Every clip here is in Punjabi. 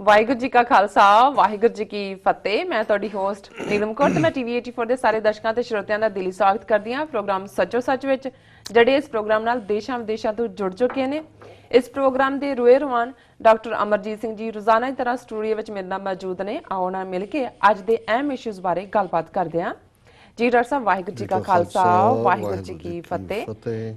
ਵਾਹਿਗੁਰੂ ਜੀ ਕਾ ਖਾਲਸਾ, ਵਾਹਿਗੁਰੂ ਜੀ ਕੀ ਫਤਿਹ। ਮੈਂ ਤੁਹਾਡੀ ਹੋਸਟ ਨੀਲਮ ਕੌਰ ਤੇ ਮੈਂ ਟੀਵੀ 84 ਦੇ ਸਾਰੇ ਦਰਸ਼ਕਾਂ ਤੇ ਸਰੋਤਿਆਂ ਦਾ ਦਿਲੀ ਸਵਾਗਤ ਕਰਦੀ ਹਾਂ। ਪ੍ਰੋਗਰਾਮ ਸੱਚੋ ਸੱਚ ਵਿੱਚ, ਜਿਹੜੇ ਇਸ ਪ੍ਰੋਗਰਾਮ ਨਾਲ ਦੇਸ਼ਾਂ ਵਿਦੇਸ਼ਾਂ ਤੋਂ ਜੁੜ ਚੁੱਕੇ ਨੇ। ਇਸ ਪ੍ਰੋਗਰਾਮ ਦੇ ਰੂਏ ਰਵਾਨ ਡਾਕਟਰ ਅਮਰਜੀਤ ਸਿੰਘ ਜੀ ਰੋਜ਼ਾਨਾ ਦੀ ਤਰ੍ਹਾਂ ਸਟੂਡੀਓ ਵਿੱਚ ਮੇਰੇ ਨਾਲ ਮੌਜੂਦ ਨੇ। ਆਓ ਨਾਲ ਮਿਲ ਕੇ ਅੱਜ ਦੇ ਅਹਿਮ ਇਸ਼ੂਜ਼ ਬਾਰੇ ਗੱਲਬਾਤ ਕਰਦੇ ਹਾਂ। ਜੀ ਡਾਕਟਰ ਸਾਹਿਬ ਵਾਹਿਗੁਰੂ ਜੀ ਕਾ ਖਾਲਸਾ ਵਾਹਿਗੁਰੂ ਜੀ ਕੀ ਫਤਿਹ।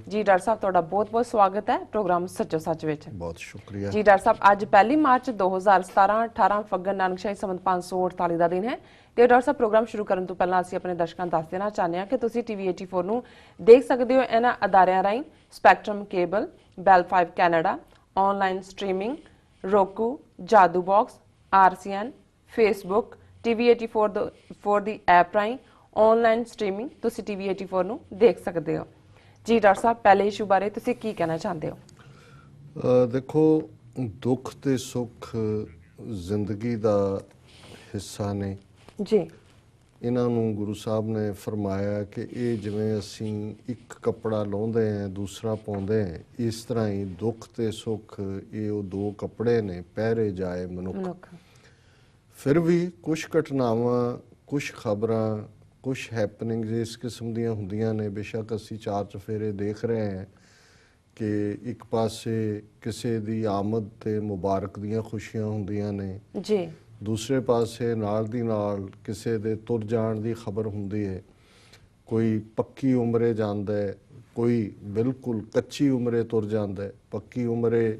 ਜੀ ਡਾਕਟਰ ਸਾਹਿਬ ਤੁਹਾਡਾ ਬਹੁਤ ਬਹੁਤ ਸਵਾਗਤ ਹੈ ਪ੍ਰੋਗਰਾਮ ਸੱਚੋ ਸੱਚ ਵਿੱਚ। ਬਹੁਤ ਸ਼ੁਕਰੀਆ। ਜੀ ਡਾਕਟਰ ਸਾਹਿਬ ਅੱਜ 1 ਮਾਰਚ 2017 18 ਫੱਗਣ ਨਾਨਕਸ਼ਾਹੀ ਸੰਮਤ 548 ਦਾ ਦਿਨ ਹੈ। ਤੇ ਡਾਕਟਰ ਸਾਹਿਬ ਪ੍ਰੋਗਰਾਮ ਸ਼ੁਰੂ ਕਰਨ ਤੋਂ ਪਹਿਲਾਂ ਅਸੀਂ ਆਪਣੇ ਦਰਸ਼ਕਾਂ ਨੂੰ ਦੱਸ ਦੇਣਾ ਚਾਹੁੰਦੇ ਹਾਂ ਕਿ ਤੁਸੀਂ ਟੀਵੀ 84 ਨੂੰ ਦੇਖ ਸਕਦੇ ਹੋ ਇਹਨਾਂ ਅਦਾਰਿਆਂ ਰਾਹੀਂ Spectrum cable Bell 5 Canada online streaming roku Jadoo box RCN Facebook TV 84 ਦੇ ਫੋਰ ਦੀ ਐਪ ਰਾਹੀਂ ਆਨਲਾਈਨ ਸਟ੍ਰੀਮਿੰਗ ਤੁਸੀਂ ਟੀਵੀ 84 ਨੂੰ ਦੇਖ ਸਕਦੇ ਹੋ। ਜੀ ਡਾਕਟਰ ਸਾਹਿਬ ਪਹਿਲੇ ਇਸ਼ੂ ਬਾਰੇ ਤੁਸੀਂ ਕੀ ਕਹਿਣਾ ਚਾਹੁੰਦੇ ਹੋ? ਦੇਖੋ ਦੁੱਖ ਤੇ ਸੁੱਖ ਜ਼ਿੰਦਗੀ ਦਾ ਹਿੱਸਾ ਨੇ। ਜੀ। ਇਹਨਾਂ ਨੂੰ ਗੁਰੂ ਸਾਹਿਬ ਨੇ ਫਰਮਾਇਆ ਕਿ ਇਹ ਜਿਵੇਂ ਅਸੀਂ ਇੱਕ ਕੱਪੜਾ ਲਾਉਂਦੇ ਆਂ ਦੂਸਰਾ ਪਾਉਂਦੇ ਆਂ ਇਸ ਤਰ੍ਹਾਂ ਹੀ ਦੁੱਖ ਤੇ ਸੁੱਖ ਇਹ ਉਹ ਦੋ ਕੱਪੜੇ ਨੇ ਪਹਿਰੇ ਜਾਏ ਮਨੁੱਖ। ਫਿਰ ਵੀ ਕੁਝ ਘਟਨਾਵਾਂ ਕੁਝ ਖਬਰਾਂ ਕੁਝ ਹੈਪਨਿੰਗਸ ਇਸ ਕਿਸਮ ਦੀਆਂ ਹੁੰਦੀਆਂ ਨੇ। ਬੇਸ਼ੱਕ ਅਸੀਂ ਚਾਰ ਚਫੇਰੇ ਦੇਖ ਰਹੇ ਹਾਂ ਕਿ ਇੱਕ ਪਾਸੇ ਕਿਸੇ ਦੀ ਆਮਦ ਤੇ ਮੁਬਾਰਕ ਦੀਆਂ ਖੁਸ਼ੀਆਂ ਹੁੰਦੀਆਂ ਨੇ। ਜੀ। ਦੂਸਰੇ ਪਾਸੇ ਨਾਲ ਦੀ ਨਾਲ ਕਿਸੇ ਦੇ ਤੁਰ ਜਾਣ ਦੀ ਖਬਰ ਹੁੰਦੀ ਹੈ। ਕੋਈ ਪੱਕੀ ਉਮਰੇ ਜਾਂਦਾ ਹੈ ਕੋਈ ਬਿਲਕੁਲ ਕੱਚੀ ਉਮਰੇ ਤੁਰ ਜਾਂਦਾ ਹੈ। ਪੱਕੀ ਉਮਰੇ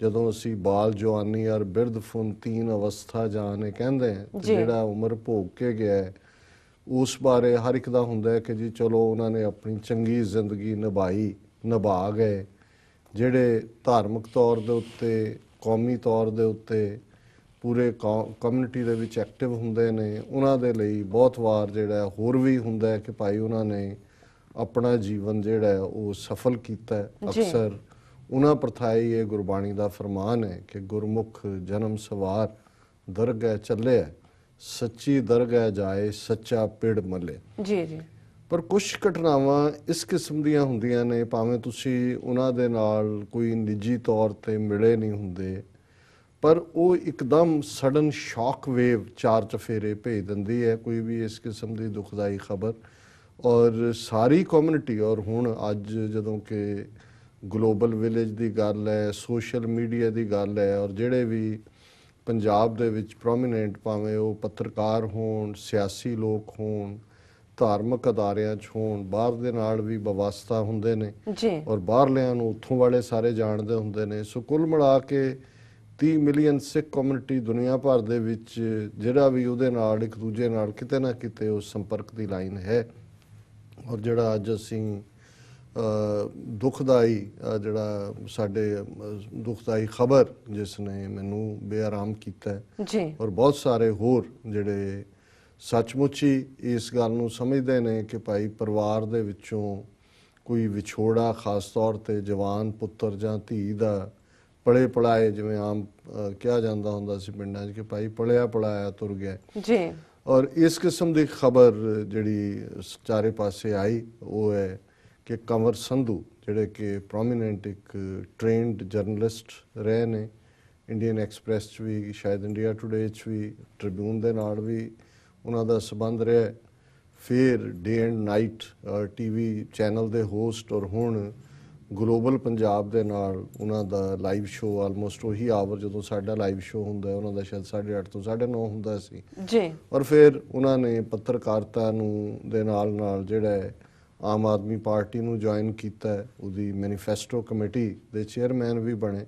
ਜਦੋਂ ਅਸੀਂ ਬਾਲ ਜਵਾਨੀ ਔਰ ਬਿਰਧ ਫੁਨ ਤੀਨ ਅਵਸਥਾ ਜਾਣੇ ਕਹਿੰਦੇ ਹਾਂ। ਜਿਹੜਾ ਉਮਰ ਭੋਗ ਕੇ ਗਿਆ ਹੈ ਉਸ ਬਾਰੇ ਹਰ ਇੱਕ ਦਾ ਹੁੰਦਾ ਹੈ ਕਿ ਜੀ ਚਲੋ ਉਹਨਾਂ ਨੇ ਆਪਣੀ ਚੰਗੀ ਜ਼ਿੰਦਗੀ ਨਿਭਾਈ ਨਿਭਾ ਗਏ ਜਿਹੜੇ ਧਾਰਮਿਕ ਤੌਰ ਦੇ ਉੱਤੇ ਕੌਮੀ ਤੌਰ ਦੇ ਉੱਤੇ ਪੂਰੇ ਕਮਿਊਨਿਟੀ ਦੇ ਵਿੱਚ ਐਕਟਿਵ ਹੁੰਦੇ ਨੇ ਉਹਨਾਂ ਦੇ ਲਈ ਬਹੁਤ ਵਾਰ ਜਿਹੜਾ ਹੋਰ ਵੀ ਹੁੰਦਾ ਹੈ ਕਿ ਭਾਈ ਉਹਨਾਂ ਨੇ ਆਪਣਾ ਜੀਵਨ ਜਿਹੜਾ ਉਹ ਸਫਲ ਕੀਤਾ। ਅਕਸਰ ਉਹਨਾਂ ਪ੍ਰਥਾਈ ਇਹ ਗੁਰਬਾਣੀ ਦਾ ਫਰਮਾਨ ਹੈ ਕਿ ਗੁਰਮੁਖ ਜਨਮ ਸਵਾਰ ਦਰਗਹਿ ਚੱਲਿਆ ਸੱਚੀ ਦਰਗਹਿ ਜਾਏ ਸੱਚਾ ਪਿੜ ਮਲੇ। ਜੀ ਜੀ। ਪਰ ਕੁਝ ਘਟਨਾਵਾਂ ਇਸ ਕਿਸਮ ਦੀਆਂ ਹੁੰਦੀਆਂ ਨੇ ਭਾਵੇਂ ਤੁਸੀਂ ਉਹਨਾਂ ਦੇ ਨਾਲ ਕੋਈ ਨਿੱਜੀ ਤੌਰ ਤੇ ਮਿਲੇ ਨਹੀਂ ਹੁੰਦੇ ਪਰ ਉਹ ਇੱਕਦਮ ਸਡਨ ਸ਼ੌਕ ਵੇਵ ਚਾਰ ਚਫੇਰੇ ਭੇਜ ਦਿੰਦੀ ਹੈ ਕੋਈ ਵੀ ਇਸ ਕਿਸਮ ਦੀ ਦੁਖਦਾਈ ਖਬਰ। ਔਰ ਸਾਰੀ ਕਮਿਊਨਿਟੀ ਔਰ ਹੁਣ ਅੱਜ ਜਦੋਂ ਕਿ ਗਲੋਬਲ ਵਿਲੇਜ ਦੀ ਗੱਲ ਹੈ ਸੋਸ਼ਲ ਮੀਡੀਆ ਦੀ ਗੱਲ ਹੈ ਔਰ ਜਿਹੜੇ ਵੀ ਪੰਜਾਬ ਦੇ ਵਿੱਚ ਪ੍ਰੋਮਿਨੈਂਟ ਭਾਵੇਂ ਉਹ ਪੱਤਰਕਾਰ ਹੋਣ ਸਿਆਸੀ ਲੋਕ ਹੋਣ ਧਾਰਮਿਕ ਅਦਾਰਿਆਂ 'ਚ ਹੋਣ ਬਾਹਰ ਦੇ ਨਾਲ ਵੀ ਵਿਵਸਥਾ ਹੁੰਦੇ ਨੇ ਜੀ। ਔਰ ਬਾਹਰਲਿਆਂ ਨੂੰ ਉੱਥੋਂ ਵਾਲੇ ਸਾਰੇ ਜਾਣਦੇ ਹੁੰਦੇ ਨੇ। ਸੋ ਕੁੱਲ ਮਿਲਾ ਕੇ 30 ਮਿਲੀਅਨ ਸਿੱਖ ਕਮਿਊਨਿਟੀ ਦੁਨੀਆ ਭਰ ਦੇ ਵਿੱਚ ਜਿਹੜਾ ਵੀ ਉਹਦੇ ਨਾਲ ਇੱਕ ਦੂਜੇ ਨਾਲ ਕਿਤੇ ਨਾ ਕਿਤੇ ਉਹ ਸੰਪਰਕ ਦੀ ਲਾਈਨ ਹੈ। ਔਰ ਜਿਹੜਾ ਅੱਜ ਅਸੀਂ ਦੁਖਦਾਈ ਜਿਹੜਾ ਸਾਡੇ ਦੁਖਦਾਈ ਖਬਰ ਜਿਸ ਨੇ ਮੈਨੂੰ ਬੇਆਰਾਮ ਕੀਤਾ ਜੀ। ਔਰ ਬਹੁਤ ਸਾਰੇ ਹੋਰ ਜਿਹੜੇ ਸੱਚਮੁੱਚ ਹੀ ਇਸ ਗੱਲ ਨੂੰ ਸਮਝਦੇ ਨੇ ਕਿ ਭਾਈ ਪਰਿਵਾਰ ਦੇ ਵਿੱਚੋਂ ਕੋਈ ਵਿਛੋੜਾ ਖਾਸ ਤੌਰ ਤੇ ਜਵਾਨ ਪੁੱਤਰ ਜਾਂ ਧੀ ਦਾ ਪਲੇ ਪੜਾਏ ਜਿਵੇਂ ਆਮ ਕਿਹਾ ਜਾਂਦਾ ਹੁੰਦਾ ਸੀ ਪਿੰਡਾਂ 'ਚ ਕਿ ਭਾਈ ਪਲਿਆ ਪੜਾਇਆ ਤੁਰ ਗਿਆ। ਜੀ। ਔਰ ਇਸ ਕਿਸਮ ਦੀ ਖਬਰ ਜਿਹੜੀ ਚਾਰੇ ਪਾਸੇ ਆਈ ਉਹ ਹੈ ਕਿ ਕੰਵਰ ਸੰਧੂ ਜਿਹੜੇ ਕਿ ਪ੍ਰੋਮਿਨੈਂਟ ਇੱਕ ਟ੍ਰੇਨਡ ਜਰਨਲਿਸਟ ਰਹੇ ਨੇ ਇੰਡੀਅਨ ਐਕਸਪ੍ਰੈਸ 'ਚ ਵੀ ਸ਼ਾਇਦ ਇੰਡੀਆ ਟੁਡੇ 'ਚ ਵੀ ਟ੍ਰਿਬਿਊਨ ਦੇ ਨਾਲ ਵੀ ਉਹਨਾਂ ਦਾ ਸਬੰਧ ਰਿਹਾ। ਫਿਰ Day and Night TV channel ਦੇ ਹੋਸਟ ਔਰ ਹੁਣ ਗਲੋਬਲ ਪੰਜਾਬ ਦੇ ਨਾਲ ਉਹਨਾਂ ਦਾ ਲਾਈਵ ਸ਼ੋਅ ਆਲਮੋਸਟ ਉਹੀ ਆਵਰ ਜਦੋਂ ਸਾਡਾ ਲਾਈਵ ਸ਼ੋਅ ਹੁੰਦਾ ਉਹਨਾਂ ਦਾ ਸ਼ਾਇਦ 8:30 ਤੋਂ 9:30 ਹੁੰਦਾ ਸੀ ਜੀ ਔਰ ਫਿਰ ਉਹਨਾਂ ਨੇ ਪੱਤਰਕਾਰਤਾ ਨੂੰ ਦੇ ਨਾਲ ਨਾਲ ਜਿਹੜਾ ਆਮ ਆਦਮੀ ਪਾਰਟੀ ਨੂੰ ਜੁਆਇਨ ਕੀਤਾ ਹੈ। ਉਹਦੀ ਮੈਨੀਫੈਸਟੋ ਕਮੇਟੀ ਦੇ ਚੇਅਰਮੈਨ ਵੀ ਬਣੇ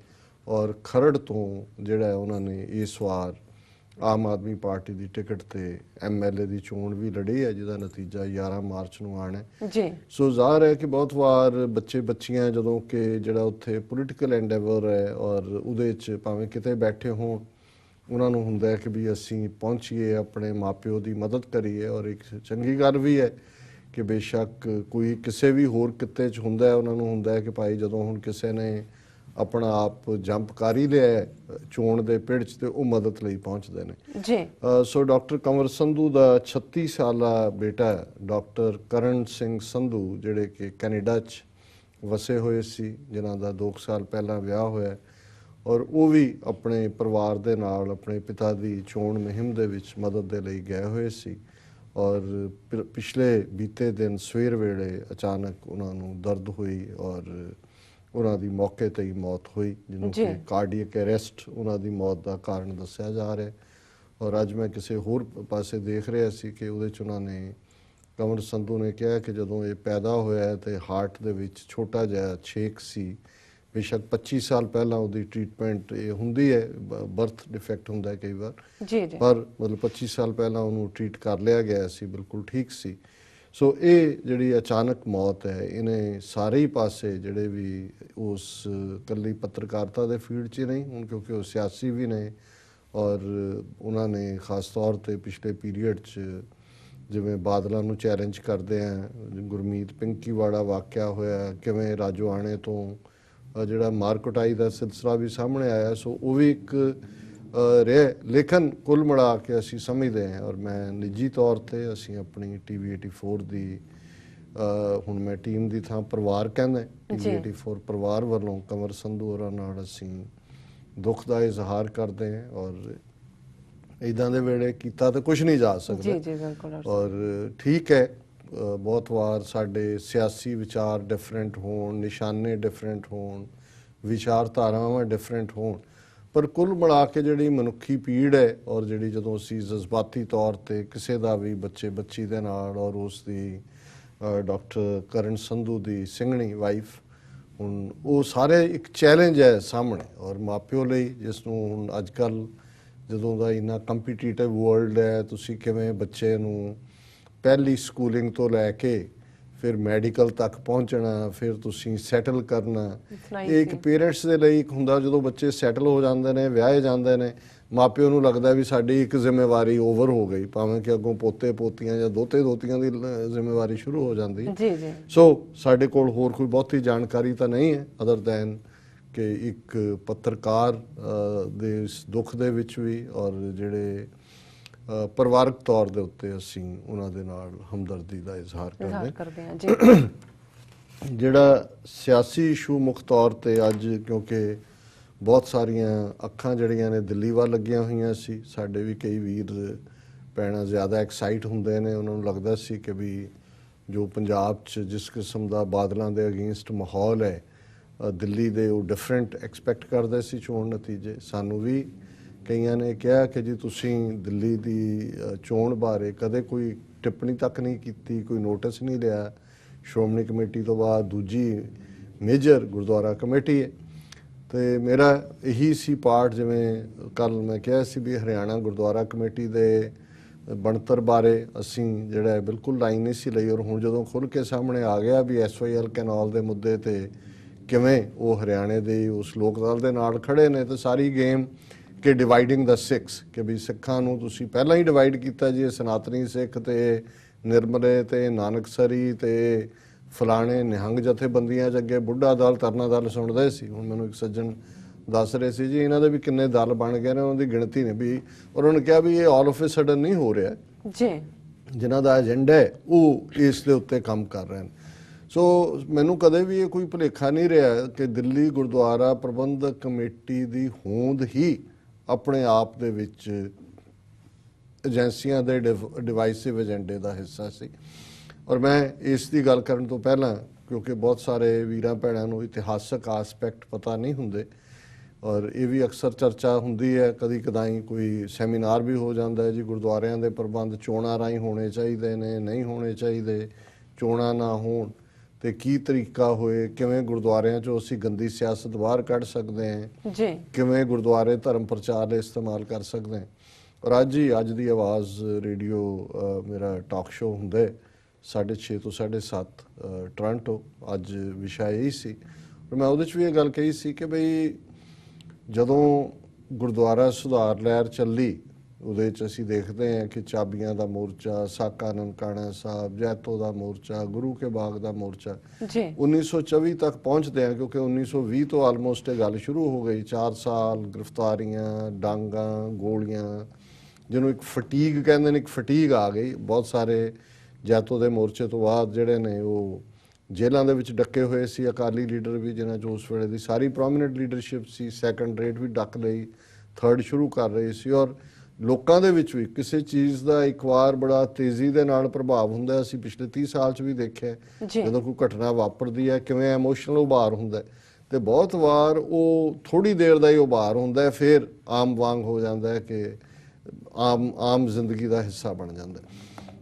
ਔਰ ਖਰੜ ਤੋਂ ਜਿਹੜਾ ਹੈ ਉਹਨਾਂ ਨੇ ਇਸ ਵਾਰ ਆਮ ਆਦਮੀ ਪਾਰਟੀ ਦੀ ਟਿਕਟ ਤੇ ਐਮਐਲਏ ਦੀ ਚੋਣ ਵੀ ਲੜੀ ਹੈ ਜਿਹਦਾ ਨਤੀਜਾ 11 ਮਾਰਚ ਨੂੰ ਆਣਾ ਹੈ ਜੀ ਸੋ ਜ਼ਾਹਰ ਹੈ ਕਿ ਬਹੁਤ ਵਾਰ ਬੱਚੇ ਬੱਚੀਆਂ ਜਦੋਂ ਕਿ ਜਿਹੜਾ ਉੱਥੇ ਪੋਲੀਟੀਕਲ ਐਂਡੇਵਰ ਹੈ ਔਰ ਉਹਦੇ ਚ ਭਾਵੇਂ ਕਿਤੇ ਬੈਠੇ ਹੋਣ ਉਹਨਾਂ ਨੂੰ ਹੁੰਦਾ ਹੈ ਕਿ ਵੀ ਅਸੀਂ ਪਹੁੰਚੀਏ ਆਪਣੇ ਮਾਪਿਓ ਦੀ ਮਦਦ ਕਰੀਏ ਔਰ ਇੱਕ ਚੰਗੀ ਗੱਲ ਵੀ ਹੈ ਕਿ ਬੇਸ਼ੱਕ ਕੋਈ ਕਿਸੇ ਵੀ ਹੋਰ ਕਿੱਤੇ ਚ ਹੁੰਦਾ ਹੈ ਉਹਨਾਂ ਨੂੰ ਹੁੰਦਾ ਹੈ ਕਿ ਭਾਈ ਜਦੋਂ ਹੁਣ ਕਿਸੇ ਨੇ ਆਪਣਾ ਆਪ ਜੰਪ ਕਰ ਹੀ ਲਿਆ ਚੋਣ ਦੇ ਪਿੜ ਚ ਤੇ ਉਹ ਮਦਦ ਲਈ ਪਹੁੰਚਦੇ ਨੇ। ਜੀ। ਸੋ ਡਾਕਟਰ ਕੰਵਰ ਸੰਧੂ ਦਾ 36 ਸਾਲਾ ਬੇਟਾ ਡਾਕਟਰ ਕਰਨ ਸਿੰਘ ਸੰਧੂ ਜਿਹੜੇ ਕਿ ਕੈਨੇਡਾ 'ਚ ਵਸੇ ਹੋਏ ਸੀ ਜਿਨ੍ਹਾਂ ਦਾ 2 ਸਾਲ ਪਹਿਲਾਂ ਵਿਆਹ ਹੋਇਆ। ਔਰ ਉਹ ਵੀ ਆਪਣੇ ਪਰਿਵਾਰ ਦੇ ਨਾਲ ਆਪਣੇ ਪਿਤਾ ਦੀ ਚੋਣ ਮੁਹਿੰਮ ਦੇ ਵਿੱਚ ਮਦਦ ਦੇ ਲਈ ਗਏ ਹੋਏ ਸੀ। ਔਰ ਪਿਛਲੇ ਬੀਤੇ ਦਿਨ ਸਵੇਰ ਵੇਲੇ ਅਚਾਨਕ ਉਹਨਾਂ ਨੂੰ ਦਰਦ ਹੋਈ ਔਰ ਉਹਨਾਂ ਦੀ ਮੌਕੇ ਤੇ ਹੀ ਮੌਤ ਹੋਈ ਜਿਹਨੂੰ। ਕਿ ਕਾਰਡੀਅਕ ਅਰੈਸਟ ਉਹਨਾਂ ਦੀ ਮੌਤ ਦਾ ਕਾਰਨ ਦੱਸਿਆ ਜਾ ਰਿਹਾ ਔਰ ਅੱਜ ਮੈਂ ਕਿਸੇ ਹੋਰ ਪਾਸੇ ਦੇਖ ਰਿਹਾ ਸੀ ਕਿ ਉਹਦੇ ਚ ਉਹਨਾਂ ਨੇ ਕਮਰ ਸੰਧੂ ਨੇ ਕਿਹਾ ਕਿ ਜਦੋਂ ਇਹ ਪੈਦਾ ਹੋਇਆ ਤੇ ਹਾਰਟ ਦੇ ਵਿੱਚ ਛੋਟਾ ਜਿਹਾ ਛੇਕ ਸੀ ਬੇਸ਼ੱਕ 25 ਸਾਲ ਪਹਿਲਾਂ ਉਹਦੀ ਟ੍ਰੀਟਮੈਂਟ ਇਹ ਹੁੰਦੀ ਹੈ ਬਰਥ ਡਿਫੈਕਟ ਹੁੰਦਾ ਹੈ ਕਈ ਵਾਰ। ਜੀ ਜੀ। ਪਰ ਮਤਲਬ 25 ਸਾਲ ਪਹਿਲਾਂ ਉਹਨੂੰ ਟ੍ਰੀਟ ਕਰ ਲਿਆ ਗਿਆ ਸੀ ਬਿਲਕੁਲ ਠੀਕ ਸੀ। ਸੋ ਇਹ ਜਿਹੜੀ ਅਚਾਨਕ ਮੌਤ ਹੈ ਇਹਨੇ ਸਾਰੇ ਹੀ ਪਾਸੇ ਜਿਹੜੇ ਵੀ ਉਸ ਕੱਲੀ ਪੱਤਰਕਾਰਤਾ ਦੇ ਫੀਲਡ 'ਚ ਨਹੀਂ ਹੁਣ ਕਿਉਂਕਿ ਉਹ ਸਿਆਸੀ ਵੀ ਨੇ ਔਰ ਉਹਨਾਂ ਨੇ ਖਾਸ ਤੌਰ ਤੇ ਪਿਛਲੇ ਪੀਰੀਅਡ 'ਚ ਜਿਵੇਂ ਬਾਦਲਾਂ ਨੂੰ ਚੈਲੰਜ ਕਰਦੇ ਆ ਗੁਰਮੀਤ ਪਿੰਕੀਵਾੜਾ ਵਾਕਿਆ ਹੋਇਆ ਕਿਵੇਂ ਰਾਜੋਆਣੇ ਤੋਂ ਜਿਹੜਾ ਮਾਰਕਟਾਈ ਦਾ ਸਿਲਸਿਲਾ ਵੀ ਸਾਹਮਣੇ ਆਇਆ ਸੋ ਉਹ ਵੀ ਇੱਕ ਰਿਹਾ ਲੇਕਿਨ ਕੁੱਲ ਮਿਲਾ ਕੇ ਅਸੀਂ ਸਮਝਦੇ ਹਾਂ ਔਰ ਮੈਂ ਨਿੱਜੀ ਤੌਰ ਤੇ ਅਸੀਂ ਆਪਣੀ ਟੀਵੀ 84 ਦੀ ਹੁਣ ਮੈਂ ਟੀਮ ਦੀ ਥਾਂ ਪਰਿਵਾਰ ਕਹਿੰਦਾ ਟੀਵੀ ਜੀ। 84 ਪਰਿਵਾਰ ਵੱਲੋਂ ਕਮਰ ਸੰਧੂ ਹੋਰਾਂ ਨਾਲ ਅਸੀਂ ਦੁੱਖ ਦਾ ਇਜ਼ਹਾਰ ਕਰਦੇ ਹਾਂ ਔਰ ਇਦਾਂ ਦੇ ਵੇਲੇ ਕੀਤਾ ਤਾਂ ਕੁਝ ਨਹੀਂ ਜਾ ਸਕਦਾ ਜੀ ਜੀ ਬਿਲਕੁਲ। ਔਰ ਠੀਕ ਹੈ ਬਹੁਤ ਵਾਰ ਸਾਡੇ ਸਿਆਸੀ ਵਿਚਾਰ ਡਿਫਰੈਂਟ ਹੋਣ, ਨਿਸ਼ਾਨੇ ਡਿਫਰੈਂਟ ਹੋਣ, ਵਿਚਾਰਧਾਰਾਵਾਂ ਡਿਫਰੈਂਟ ਹੋਣ। ਪਰ ਕੁੱਲ ਮਿਲਾ ਕੇ ਜਿਹੜੀ ਮਨੁੱਖੀ ਪੀੜ ਹੈ ਔਰ ਜਿਹੜੀ ਜਦੋਂ ਅਸੀਂ ਜਜ਼ਬਾਤੀ ਤੌਰ ਤੇ ਕਿਸੇ ਦਾ ਵੀ ਬੱਚੇ ਬੱਚੀ ਦੇ ਨਾਲ ਔਰ ਉਸ ਦੀ ਡਾਕਟਰ ਕਰਨ ਸੰਧੂ ਦੀ ਸਿੰਘਣੀ ਵਾਈਫ ਹੁਣ ਉਹ ਸਾਰੇ ਇੱਕ ਚੈਲੰਜ ਹੈ ਸਾਹਮਣੇ ਔਰ ਮਾਪਿਓ ਲਈ ਜਿਸ ਨੂੰ ਹੁਣ ਅੱਜ ਕੱਲ ਜਦੋਂ ਦਾ ਇੰਨਾ ਕੰਪੀਟੀਟਿਵ ਵਰਲਡ ਹੈ, ਤੁਸੀਂ ਕਿਵੇਂ ਬੱਚੇ ਨੂੰ ਪਹਿਲੀ ਸਕੂਲਿੰਗ ਤੋਂ ਲੈ ਕੇ ਫਿਰ ਮੈਡੀਕਲ ਤੱਕ ਪਹੁੰਚਣਾ ਫਿਰ ਤੁਸੀਂ ਸੈਟਲ ਕਰਨਾ। ਇਹ ਇੱਕ. ਪੇਰੈਂਟਸ ਦੇ ਲਈ ਇੱਕ ਹੁੰਦਾ ਜਦੋਂ ਬੱਚੇ ਸੈਟਲ ਹੋ ਜਾਂਦੇ ਨੇ ਵਿਆਹੇ ਜਾਂਦੇ ਨੇ ਮਾਪਿਓ ਨੂੰ ਲੱਗਦਾ ਵੀ ਸਾਡੀ ਇੱਕ ਜ਼ਿੰਮੇਵਾਰੀ ਓਵਰ ਹੋ ਗਈ ਭਾਵੇਂ ਕਿ ਅੱਗੋਂ ਪੋਤੇ ਪੋਤੀਆਂ ਜਾਂ ਦੋਤੇ ਦੋਤੀਆਂ ਦੀ ਜ਼ਿੰਮੇਵਾਰੀ ਸ਼ੁਰੂ ਹੋ ਜਾਂਦੀ। ਜੀ ਜੀ। ਸੋ ਸਾਡੇ ਕੋਲ ਹੋਰ ਕੋਈ ਬਹੁਤੀ ਜਾਣਕਾਰੀ ਤਾਂ ਨਹੀਂ ਹੈ ਅਦਰ ਦੈਨ ਕਿ ਇੱਕ ਪੱਤਰਕਾਰ ਦੇ ਇਸ ਦੁੱਖ ਦੇ ਵਿੱਚ ਵੀ ਔਰ ਜਿਹੜੇ ਪਰਿਵਾਰਕ ਤੌਰ ਦੇ ਉੱਤੇ ਅਸੀਂ ਉਹਨਾਂ ਦੇ ਨਾਲ ਹਮਦਰਦੀ ਦਾ ਇਜ਼ਹਾਰ ਕਰਦੇ ਹਾਂ। ਕਰਦੇ ਹਾਂ ਜੀ। ਜਿਹੜਾ ਸਿਆਸੀ ਇਸ਼ੂ ਮੁੱਖ ਤੌਰ ਤੇ ਅੱਜ ਕਿਉਂਕਿ ਬਹੁਤ ਸਾਰੀਆਂ ਅੱਖਾਂ ਜਿਹੜੀਆਂ ਨੇ ਦਿੱਲੀ ਵੱਲ ਲੱਗੀਆਂ ਹੋਈਆਂ ਸੀ ਸਾਡੇ ਵੀ ਕਈ ਵੀਰ ਪੈਣਾ ਜ਼ਿਆਦਾ ਐਕਸਾਈਟ ਹੁੰਦੇ ਨੇ ਉਹਨਾਂ ਨੂੰ ਲੱਗਦਾ ਸੀ ਕਿ ਵੀ ਜੋ ਪੰਜਾਬ 'ਚ ਜਿਸ ਕਿਸਮ ਦਾ ਬਾਦਲਾਂ ਦੇ ਅਗੇਂਸਟ ਮਾਹੌਲ ਹੈ ਦਿੱਲੀ ਦੇ ਉਹ ਡਿਫਰੈਂਟ ਐਕਸਪੈਕਟ ਕਰਦੇ ਸੀ ਚੋਣ ਨਤੀਜੇ। ਸਾਨੂੰ ਵੀ ਕਈਆਂ ਨੇ ਕਿਹਾ ਕਿ ਜੀ ਤੁਸੀਂ ਦਿੱਲੀ ਦੀ ਚੋਣ ਬਾਰੇ ਕਦੇ ਕੋਈ ਟਿੱਪਣੀ ਤੱਕ ਨਹੀਂ ਕੀਤੀ, ਕੋਈ ਨੋਟਿਸ ਨਹੀਂ ਲਿਆ। ਸ਼੍ਰੋਮਣੀ ਕਮੇਟੀ ਤੋਂ ਬਾਅਦ ਦੂਜੀ ਮੇਜਰ ਗੁਰਦੁਆਰਾ ਕਮੇਟੀ ਹੈ। ਤੇ ਮੇਰਾ ਇਹੀ ਸੀ ਪਾਰਟ ਜਿਵੇਂ ਕੱਲ ਮੈਂ ਕਿਹਾ ਸੀ ਵੀ ਹਰਿਆਣਾ ਗੁਰਦੁਆਰਾ ਕਮੇਟੀ ਦੇ ਬਣਤਰ ਬਾਰੇ ਅਸੀਂ ਜਿਹੜਾ ਬਿਲਕੁਲ ਲਾਈਨ ਨਹੀਂ ਸੀ ਲਈ ਔਰ ਹੁਣ ਜਦੋਂ ਖੁੱਲ ਕੇ ਸਾਹਮਣੇ ਆ ਗਿਆ ਵੀ ਐਸਵਾਈਐਲ ਕੈਨਾਲ ਦੇ ਮੁੱਦੇ ਤੇ ਕਿਵੇਂ ਉਹ ਹਰਿਆਣੇ ਦੇ ਉਸ ਲੋਕ ਦਲ ਦੇ ਨਾਲ ਖੜੇ ਨੇ, ਤੇ ਸਾਰੀ ਗੇਮ ਕਿ ਡਿਵਾਈਡਿੰਗ ਦਾ ਸਿਕਸ ਕਿ ਵੀ ਸਿੱਖਾਂ ਨੂੰ ਤੁਸੀਂ ਪਹਿਲਾਂ ਹੀ ਡਿਵਾਈਡ ਕੀਤਾ ਜੀ ਇਹ ਸਨਾਤਨੀ ਸਿੱਖ ਤੇ ਨਿਰਮਲੇ ਤੇ ਨਾਨਕਸਰੀ ਤੇ ਫਲਾਣੇ ਨਿਹੰਗ ਜਥੇਬੰਦੀਆਂ ਚ ਅੱਗੇ ਬੁੱਢਾ ਦਲ ਤਰਨਾ ਦਲ ਸੁਣਦੇ ਸੀ। ਹੁਣ ਮੈਨੂੰ ਇੱਕ ਸੱਜਣ ਦੱਸ ਰਹੇ ਸੀ ਜੀ ਇਹਨਾਂ ਦੇ ਵੀ ਕਿੰਨੇ ਦਲ ਬਣ ਗਏ ਨੇ ਉਹਨਾਂ ਦੀ ਗਿਣਤੀ ਨਹੀਂ ਵੀ ਔਰ ਉਹਨਾਂ ਨੇ ਕਿਹਾ ਵੀ ਇਹ ਆਲ ਆਫ ਅ ਸਡਨ ਨਹੀਂ ਹੋ ਰਿਹਾ। ਜੀ। ਜਿਨ੍ਹਾਂ ਦਾ ਏਜੰਡਾ ਹੈ ਉਹ ਇਸ ਦੇ ਉੱਤੇ ਕੰਮ ਕਰ ਰਹੇ ਨੇ। ਸੋ ਮੈਨੂੰ ਕਦੇ ਵੀ ਇਹ ਕੋਈ ਭੁਲੇਖਾ ਨਹੀਂ ਰਿਹਾ ਕਿ ਦਿੱਲੀ ਗੁਰਦੁਆਰਾ ਪ੍ਰਬੰਧਕ ਕਮੇਟੀ ਦੀ ਹੋਂਦ ਹੀ ਆਪਣੇ ਆਪ ਦੇ ਵਿੱਚ ਏਜੰਸੀਆਂ ਦੇ ਡਿਵਾਈਸਿਵ ਏਜੰਡੇ ਦਾ ਹਿੱਸਾ ਸੀ। ਔਰ ਮੈਂ ਇਸ ਦੀ ਗੱਲ ਕਰਨ ਤੋਂ ਪਹਿਲਾਂ, ਕਿਉਂਕਿ ਬਹੁਤ ਸਾਰੇ ਵੀਰਾਂ ਭੈਣਾਂ ਨੂੰ ਇਤਿਹਾਸਕ ਆਸਪੈਕਟ ਪਤਾ ਨਹੀਂ ਹੁੰਦੇ, ਔਰ ਇਹ ਵੀ ਅਕਸਰ ਚਰਚਾ ਹੁੰਦੀ ਹੈ, ਕਦੀ ਕਦਾਈ ਕੋਈ ਸੈਮੀਨਾਰ ਵੀ ਹੋ ਜਾਂਦਾ ਹੈ ਜੀ, ਗੁਰਦੁਆਰਿਆਂ ਦੇ ਪ੍ਰਬੰਧ ਚੋਣਾਂ ਰਾਹੀਂ ਹੋਣੇ ਚਾਹੀਦੇ ਨੇ, ਨਹੀਂ ਹੋਣੇ ਚਾਹੀਦੇ, ਚੋਣਾਂ ਨਾ ਹੋਣ। ਤੇ ਕੀ ਤਰੀਕਾ ਹੋਏ ਕਿਵੇਂ ਗੁਰਦੁਆਰਿਆਂ 'ਚੋਂ ਅਸੀਂ ਗੰਦੀ ਸਿਆਸਤ ਬਾਹਰ ਕੱਢ ਸਕਦੇ ਹਾਂ? ਜੀ। ਕਿਵੇਂ ਗੁਰਦੁਆਰੇ ਧਰਮ ਪ੍ਰਚਾਰ ਲਈ ਇਸਤੇਮਾਲ ਕਰ ਸਕਦੇ ਹਾਂ? ਔਰ ਅੱਜ ਹੀ ਅੱਜ ਦੀ ਆਵਾਜ਼ ਰੇਡੀਓ ਮੇਰਾ ਟਾਕ ਸ਼ੋਅ ਹੁੰਦਾ ਹੈ 6:30 ਤੋਂ 7:30 ਟੋਰਾਂਟੋ ਅੱਜ ਵਿਸ਼ਾ ਇਹ ਸੀ। ਔਰ ਮੈਂ ਉਹਦੇ 'ਚ ਵੀ ਇਹ ਗੱਲ ਕਹੀ ਸੀ ਕਿ ਬਈ ਜਦੋਂ ਗੁਰਦੁਆਰਾ ਸੁਧਾਰ ਲਹਿਰ ਚੱਲੀ ਉਹਦੇ 'ਚ ਅਸੀਂ ਦੇਖਦੇ ਹਾਂ ਕਿ ਚਾਬੀਆਂ ਦਾ ਮੋਰਚਾ ਸਾਕਾ ਨਨਕਾਣਾ ਸਾਹਿਬ ਜੈਤੋ ਦਾ ਮੋਰਚਾ ਗੁਰੂ ਕੇ ਬਾਗ ਦਾ ਮੋਰਚਾ। ਜੀ। 1924 ਤੱਕ ਪਹੁੰਚਦੇ ਆ ਕਿਉਂਕਿ 1920 ਤੋਂ ਆਲਮੋਸਟ ਇਹ ਗੱਲ ਸ਼ੁਰੂ ਹੋ ਗਈ। 4 ਸਾਲ ਗ੍ਰਿਫਤਾਰੀਆਂ ਡਾਂਗਾ ਗੋਲੀਆਂ ਜਿਹਨੂੰ ਇੱਕ ਫਟੀਗ ਕਹਿੰਦੇ ਨੇ ਇੱਕ ਫਟੀਗ ਆ ਗਈ। ਬਹੁਤ ਸਾਰੇ ਜੈਤੋ ਦੇ ਮੋਰਚੇ ਤੋਂ ਬਾਅਦ ਜਿਹੜੇ ਨੇ ਉਹ ਜੇਲ੍ਹਾਂ ਦੇ ਵਿੱਚ ਡੱਕੇ ਹੋਏ ਸੀ। ਅਕਾਲੀ ਲੀਡਰ ਵੀ ਜਿਨ੍ਹਾਂ 'ਚ ਉਸ ਵੇਲੇ ਦੀ ਸਾਰੀ ਪ੍ਰੋਮਿਨੈਂਟ ਲੀਡਰਸ਼ਿਪ ਸੀ। ਸੈਕੰਡ ਰੇਟ ਵੀ ਡੱਕ ਲਈ। ਥਰਡ ਸ਼ੁਰੂ ਕਰ ਰਹੇ ਸੀ। ਔਰ ਲੋਕਾਂ ਦੇ ਵਿੱਚ ਵੀ ਕਿਸੇ ਚੀਜ਼ ਦਾ ਇੱਕ ਵਾਰ ਬੜਾ ਤੇਜ਼ੀ ਦੇ ਨਾਲ ਪ੍ਰਭਾਵ ਹੁੰਦਾ। ਅਸੀਂ ਪਿਛਲੇ 30 ਸਾਲ 'ਚ ਵੀ ਦੇਖਿਆ। ਜਦੋਂ ਕੋਈ ਘਟਨਾ ਵਾਪਰਦੀ ਹੈ ਕਿਵੇਂ ਇਮੋਸ਼ਨਲ ਉਭਾਰ ਹੁੰਦਾ ਤੇ ਬਹੁਤ ਵਾਰ ਉਹ ਥੋੜੀ ਦੇਰ ਦਾ ਹੀ ਉਭਾਰ ਹੁੰਦਾ ਫਿਰ ਆਮ ਵਾਂਗ ਹੋ ਜਾਂਦਾ ਹੈ ਕਿ ਆਮ ਆਮ ਜ਼ਿੰਦਗੀ ਦਾ ਹਿੱਸਾ ਬਣ ਜਾਂਦਾ।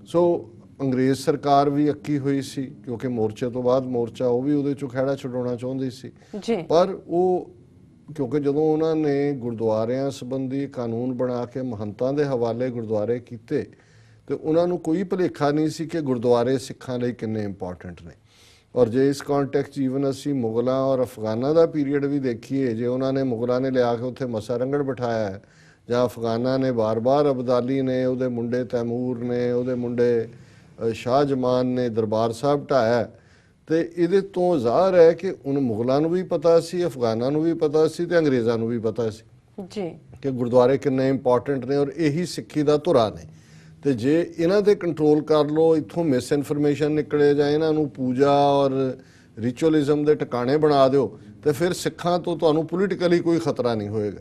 ਸੋ ਅੰਗਰੇਜ਼ ਸਰਕਾਰ ਵੀ ਅੱਕੀ ਹੋਈ ਸੀ ਕਿਉਂਕਿ ਮੋਰਚੇ ਤੋਂ ਬਾਅਦ ਮੋਰਚਾ ਉਹ ਵੀ ਉਹਦੇ ਚੋਂ ਖਹਿੜਾ ਛਡਾਉਣਾ ਚਾਹੁੰਦੀ ਸੀ ਪਰ ਉਹ ਕਿਉਂਕਿ ਜਦੋਂ ਉਹਨਾਂ ਨੇ ਗੁਰਦੁਆਰਿਆਂ ਸੰਬੰਧੀ ਕਾਨੂੰਨ ਬਣਾ ਕੇ ਮਹੰਤਾਂ ਦੇ ਹਵਾਲੇ ਗੁਰਦੁਆਰੇ ਕੀਤੇ, ਤੇ ਉਹਨਾਂ ਨੂੰ ਕੋਈ ਭੁਲੇਖਾ ਨਹੀਂ ਸੀ ਕਿ ਗੁਰਦੁਆਰੇ ਸਿੱਖਾਂ ਲਈ ਕਿੰਨੇ ਇੰਪੋਰਟੈਂਟ ਨੇ। ਔਰ ਜੇ ਇਸ ਕੰਟੈਕਸਟ ਜੀਵਨ ਅਸੀਂ ਮੁਗਲਾਂ ਔਰ ਅਫਗਾਨਾਂ ਦਾ ਪੀਰੀਅਡ ਵੀ ਦੇਖੀਏ, ਜੇ ਉਹਨਾਂ ਨੇ ਮੁਗਲਾਂ ਨੇ ਲਿਆ ਕੇ ਉੱਥੇ ਮਸਾ ਰੰਗੜ ਬਿਠਾਇਆ ਹੈ, ਜਾਂ ਅਫਗਾਨਾਂ ਨੇ ਬਾਰ-ਬਾਰ ਅਬਦਾਲੀ ਨੇ, ਉਹਦੇ ਮੁੰਡੇ ਤੈਮੂਰ ਨੇ, ਉਹਦੇ ਮੁੰਡੇ ਸ਼ਾਹ ਜਮਾਨ ਨੇ ਦਰਬਾਰ ਸਾਹਿਬ ਢਾਇਆ ਤੇ ਇਹਦੇ ਤੋਂ ਜ਼ਾਹਰ ਹੈ ਕਿ ਉਹਨ ਮੁਗਲਾਂ ਨੂੰ ਵੀ ਪਤਾ ਸੀ ਅਫਗਾਨਾਂ ਨੂੰ ਵੀ ਪਤਾ ਸੀ ਤੇ ਅੰਗਰੇਜ਼ਾਂ ਨੂੰ ਵੀ ਪਤਾ ਸੀ ਜੀ। ਕਿ ਗੁਰਦੁਆਰੇ ਕਿੰਨੇ ਇੰਪੋਰਟੈਂਟ ਨੇ ਔਰ ਇਹੀ ਸਿੱਖੀ ਦਾ ਧੁਰਾ ਨੇ। ਤੇ ਜੇ ਇਹਨਾਂ ਤੇ ਕੰਟਰੋਲ ਕਰ ਲੋ ਇੱਥੋਂ ਮਿਸ ਇਨਫੋਰਮੇਸ਼ਨ ਨਿਕਲੇ ਜਾਂ ਇਹਨਾਂ ਨੂੰ ਪੂਜਾ ਔਰ ਰਿਚੁਅਲਿਜ਼ਮ ਦੇ ਟਿਕਾਣੇ ਬਣਾ ਦਿਓ ਤੇ ਫਿਰ ਸਿੱਖਾਂ ਤੋਂ ਤੁਹਾਨੂੰ ਪੋਲੀਟੀਕਲੀ ਕੋਈ ਖਤਰਾ ਨਹੀਂ ਹੋਏਗਾ।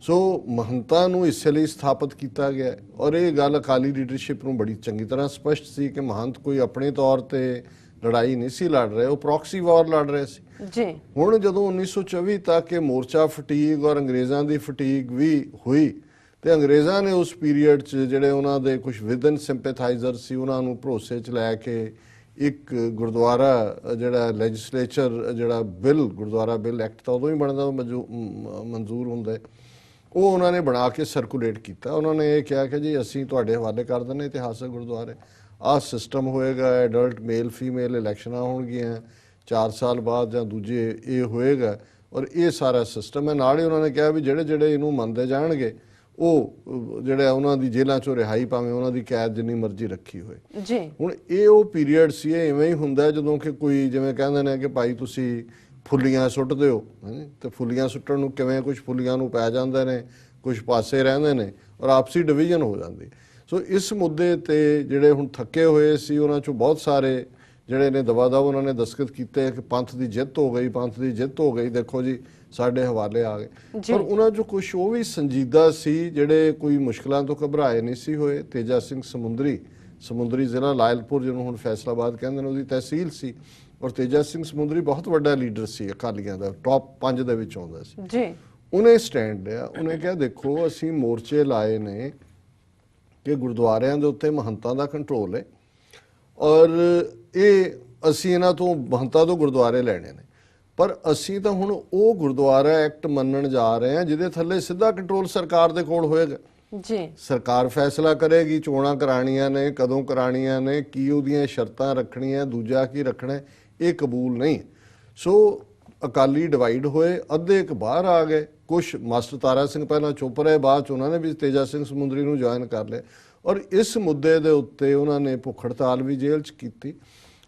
ਸੋ ਮਹੰਤਾਂ ਨੂੰ ਇਸੇ ਲਈ ਸਥਾਪਿਤ ਕੀਤਾ ਗਿਆ ਔਰ ਇਹ ਗੱਲ ਅਕਾਲੀ ਲੀਡਰਸ਼ਿਪ ਨੂੰ ਬੜੀ ਚੰਗੀ ਤਰ੍ਹਾਂ ਸਪਸ਼ਟ ਸੀ ਕਿ ਮਹੰਤ ਕੋਈ ਆਪਣੇ ਤੌਰ ਤੇ ਲੜਾਈ ਨਹੀਂ ਸੀ ਲੜ ਰਹੇ ਉਹ ਪ੍ਰੌਕਸੀ ਵਾਰ ਲੜ ਰਹੇ ਸੀ। ਜੀ। ਹੁਣ ਜਦੋਂ 1924 ਤੱਕ ਇਹ ਮੋਰਚਾ ਫਟੀਗ ਔਰ ਅੰਗਰੇਜ਼ਾਂ ਦੀ ਫਟੀਗ ਵੀ ਹੋਈ ਤੇ ਅੰਗਰੇਜ਼ਾਂ ਨੇ ਉਸ ਪੀਰੀਅਡ 'ਚ ਜਿਹੜੇ ਉਹਨਾਂ ਦੇ ਕੁਝ ਵਿਦਨ ਸਿੰਪੈਥਾਈਜ਼ਰ ਸੀ ਉਹਨਾਂ ਨੂੰ ਭਰੋਸੇ 'ਚ ਲੈ ਕੇ ਇੱਕ ਗੁਰਦੁਆਰਾ ਜਿਹੜਾ ਲੈਜਿਸਲੇਚਰ ਜਿਹੜਾ ਬਿੱਲ ਗੁਰਦੁਆਰਾ ਬਿੱਲ ਐਕਟ ਤਾਂ ਉਦੋਂ ਹੀ ਬਣਦਾ ਮਨਜ਼ੂਰ ਹੁੰਦਾ। ਉਹ ਉਹਨਾਂ ਨੇ ਬਣਾ ਕੇ ਸਰਕੂਲੇਟ ਕੀਤਾ। ਉਹਨਾਂ ਨੇ ਇਹ ਕਿਹਾ ਕਿ ਜੀ ਅਸੀਂ ਤੁਹਾਡੇ ਹਵਾਲੇ ਕਰ ਦਿੰਦੇ ਇਤਿਹਾਸਕ ਗੁਰਦੁਆਰੇ। ਆਹ ਸਿਸਟਮ ਹੋਏਗਾ ਐਡਲਟ ਮੇਲ ਫੀਮੇਲ ਇਲੈਕਸ਼ਨਾਂ ਹੋਣਗੀਆਂ 4 ਸਾਲ ਬਾਅਦ ਜਾਂ ਦੂਜੇ ਇਹ ਹੋਏਗਾ ਔਰ ਇਹ ਸਾਰਾ ਸਿਸਟਮ ਹੈ। ਨਾਲ ਹੀ ਉਹਨਾਂ ਨੇ ਕਿਹਾ ਵੀ ਜਿਹੜੇ ਜਿਹੜੇ ਇਹਨੂੰ ਮੰਨਦੇ ਜਾਣਗੇ ਉਹ ਜਿਹੜੇ ਉਹਨਾਂ ਦੀ ਜੇਲ੍ਹਾਂ ਚੋਂ ਰਿਹਾਈ ਪਾਵੇਂ ਉਹਨਾਂ ਦੀ ਕੈਦ ਜਿੰਨੀ ਮਰਜ਼ੀ ਰੱਖੀ ਹੋਏ। ਜੀ। ਹੁਣ ਇਹ ਉਹ ਪੀਰੀਅਡ ਸੀ ਇਹ ਇਵੇਂ ਹੀ ਹੁੰਦਾ ਜਦੋਂ ਕਿ ਕੋਈ ਜਿਵੇਂ ਕਹਿੰਦੇ ਨੇ ਕਿ ਭਾਈ ਤੁਸੀਂ ਫੁੱਲੀਆਂ ਸੁੱਟ ਦਿਓ ਹੈਂ ਤੇ ਫੁੱਲੀਆਂ ਸੁੱਟਣ ਨੂੰ ਕਿਵੇਂ ਕੁਝ ਫੁੱਲੀਆਂ ਨੂੰ ਪੈ ਜਾਂਦੇ ਨੇ ਕੁਝ ਪਾਸੇ ਰਹਿੰਦੇ ਨੇ ਔਰ ਆਪਸੀ ਡਿਵੀਜ਼ਨ ਹੋ ਜਾਂਦੀ। ਸੋ ਇਸ ਮੁੱਦੇ ਤੇ ਜਿਹੜੇ ਹੁਣ ਥੱਕੇ ਹੋਏ ਸੀ ਉਹਨਾਂ ਚੋਂ ਬਹੁਤ ਸਾਰੇ ਜਿਹੜੇ ਨੇ ਦਵਾ ਦਵ ਉਹਨਾਂ ਨੇ ਦਸਖਤ ਕੀਤੇ ਕਿ ਪੰਥ ਦੀ ਜਿੱਤ ਹੋ ਗਈ ਪੰਥ ਦੀ ਜਿੱਤ ਹੋ ਗਈ। ਦੇਖੋ ਜੀ ਸਾਡੇ ਹਵਾਲੇ ਆ ਗਏ। ਪਰ ਉਹਨਾਂ ਚੋਂ ਕੁਝ ਉਹ ਵੀ ਸੰਜੀਦਾ ਸੀ ਜਿਹੜੇ ਕੋਈ ਮੁਸ਼ਕਲਾਂ ਤੋਂ ਘਬਰਾਏ ਨਹੀਂ ਸੀ ਹੋਏ। ਤੇਜਾ ਸਿੰਘ ਸਮੁੰਦਰੀ ਸਮੁੰਦਰੀ ਜ਼ਿਲ੍ਹਾ ਲਾਇਲਪੁਰ ਜਿਹਨੂੰ ਹੁਣ ਫੈਸਲਾਬਾਦ ਕਹਿੰਦੇ ਨੇ ਉਹਦੀ ਤਹਿਸੀਲ ਸੀ। ਔਰ ਤੇਜਾ ਸਿੰਘ ਸਮੁੰਦਰੀ ਬਹੁਤ ਵੱਡਾ ਲੀਡਰ ਸੀ ਅਕਾਲੀਆਂ ਦਾ ਟੌਪ 5 ਦੇ ਵਿੱਚ ਆਉਂਦਾ ਸੀ। ਜੀ। ਉਹਨੇ ਸਟੈਂਡ ਲਿਆ ਉਹਨੇ ਕਿਹਾ ਦੇਖੋ ਅਸੀਂ ਮੋਰਚੇ ਲਾਏ ਨੇ ਕਿ ਗੁਰਦੁਆਰਿਆਂ ਦੇ ਉੱਤੇ ਮਹੰਤਾਂ ਦਾ ਕੰਟਰੋਲ ਹੈ ਔਰ ਇਹ ਅਸੀਂ ਇਹਨਾਂ ਤੋਂ ਮਹੰਤਾਂ ਤੋਂ ਗੁਰਦੁਆਰੇ ਲੈਣੇ ਨੇ। ਪਰ ਅਸੀਂ ਤਾਂ ਹੁਣ ਉਹ ਗੁਰਦੁਆਰਾ ਐਕਟ ਮੰਨਣ ਜਾ ਰਹੇ ਹਾਂ ਜਿਹਦੇ ਥੱਲੇ ਸਿੱਧਾ ਕੰਟਰੋਲ ਸਰਕਾਰ ਦੇ ਕੋਲ ਹੋਏਗਾ। ਜੀ। ਸਰਕਾਰ ਫੈਸਲਾ ਕਰੇਗੀ ਚੋਣਾਂ ਕਰਾਣੀਆਂ ਨੇ ਕਦੋਂ ਕਰਾਣੀਆਂ ਨੇ ਕੀ ਉਹਦੀਆਂ ਸ਼ਰਤਾਂ ਰੱਖਣੀਆਂ ਦੂਜਾ ਕੀ ਰੱਖਣਾ ਇਹ ਕਬੂਲ ਨਹੀਂ। ਸੋ ਅਕਾਲੀ ਡਿਵਾਈਡ ਹੋਏ ਅੱਧੇ ਇੱਕ ਬਾਹਰ ਆ ਗਏ। ਕੁਝ ਮਾਸਟਰ ਤਾਰਾ ਸਿੰਘ ਪਹਿਲਾਂ ਚੁੱਪ ਰਹੇ ਬਾਅਦ ਚ ਉਹਨਾਂ ਨੇ ਵੀ ਤੇਜਾ ਸਿੰਘ ਸਮੁੰਦਰੀ ਨੂੰ ਜੁਆਇਨ ਕਰ ਲਿਆ। ਔਰ ਇਸ ਮੁੱਦੇ ਦੇ ਉੱਤੇ ਉਹਨਾਂ ਨੇ ਭੁੱਖ ਹੜਤਾਲ ਵੀ ਜੇਲ੍ਹ ਚ ਕੀਤੀ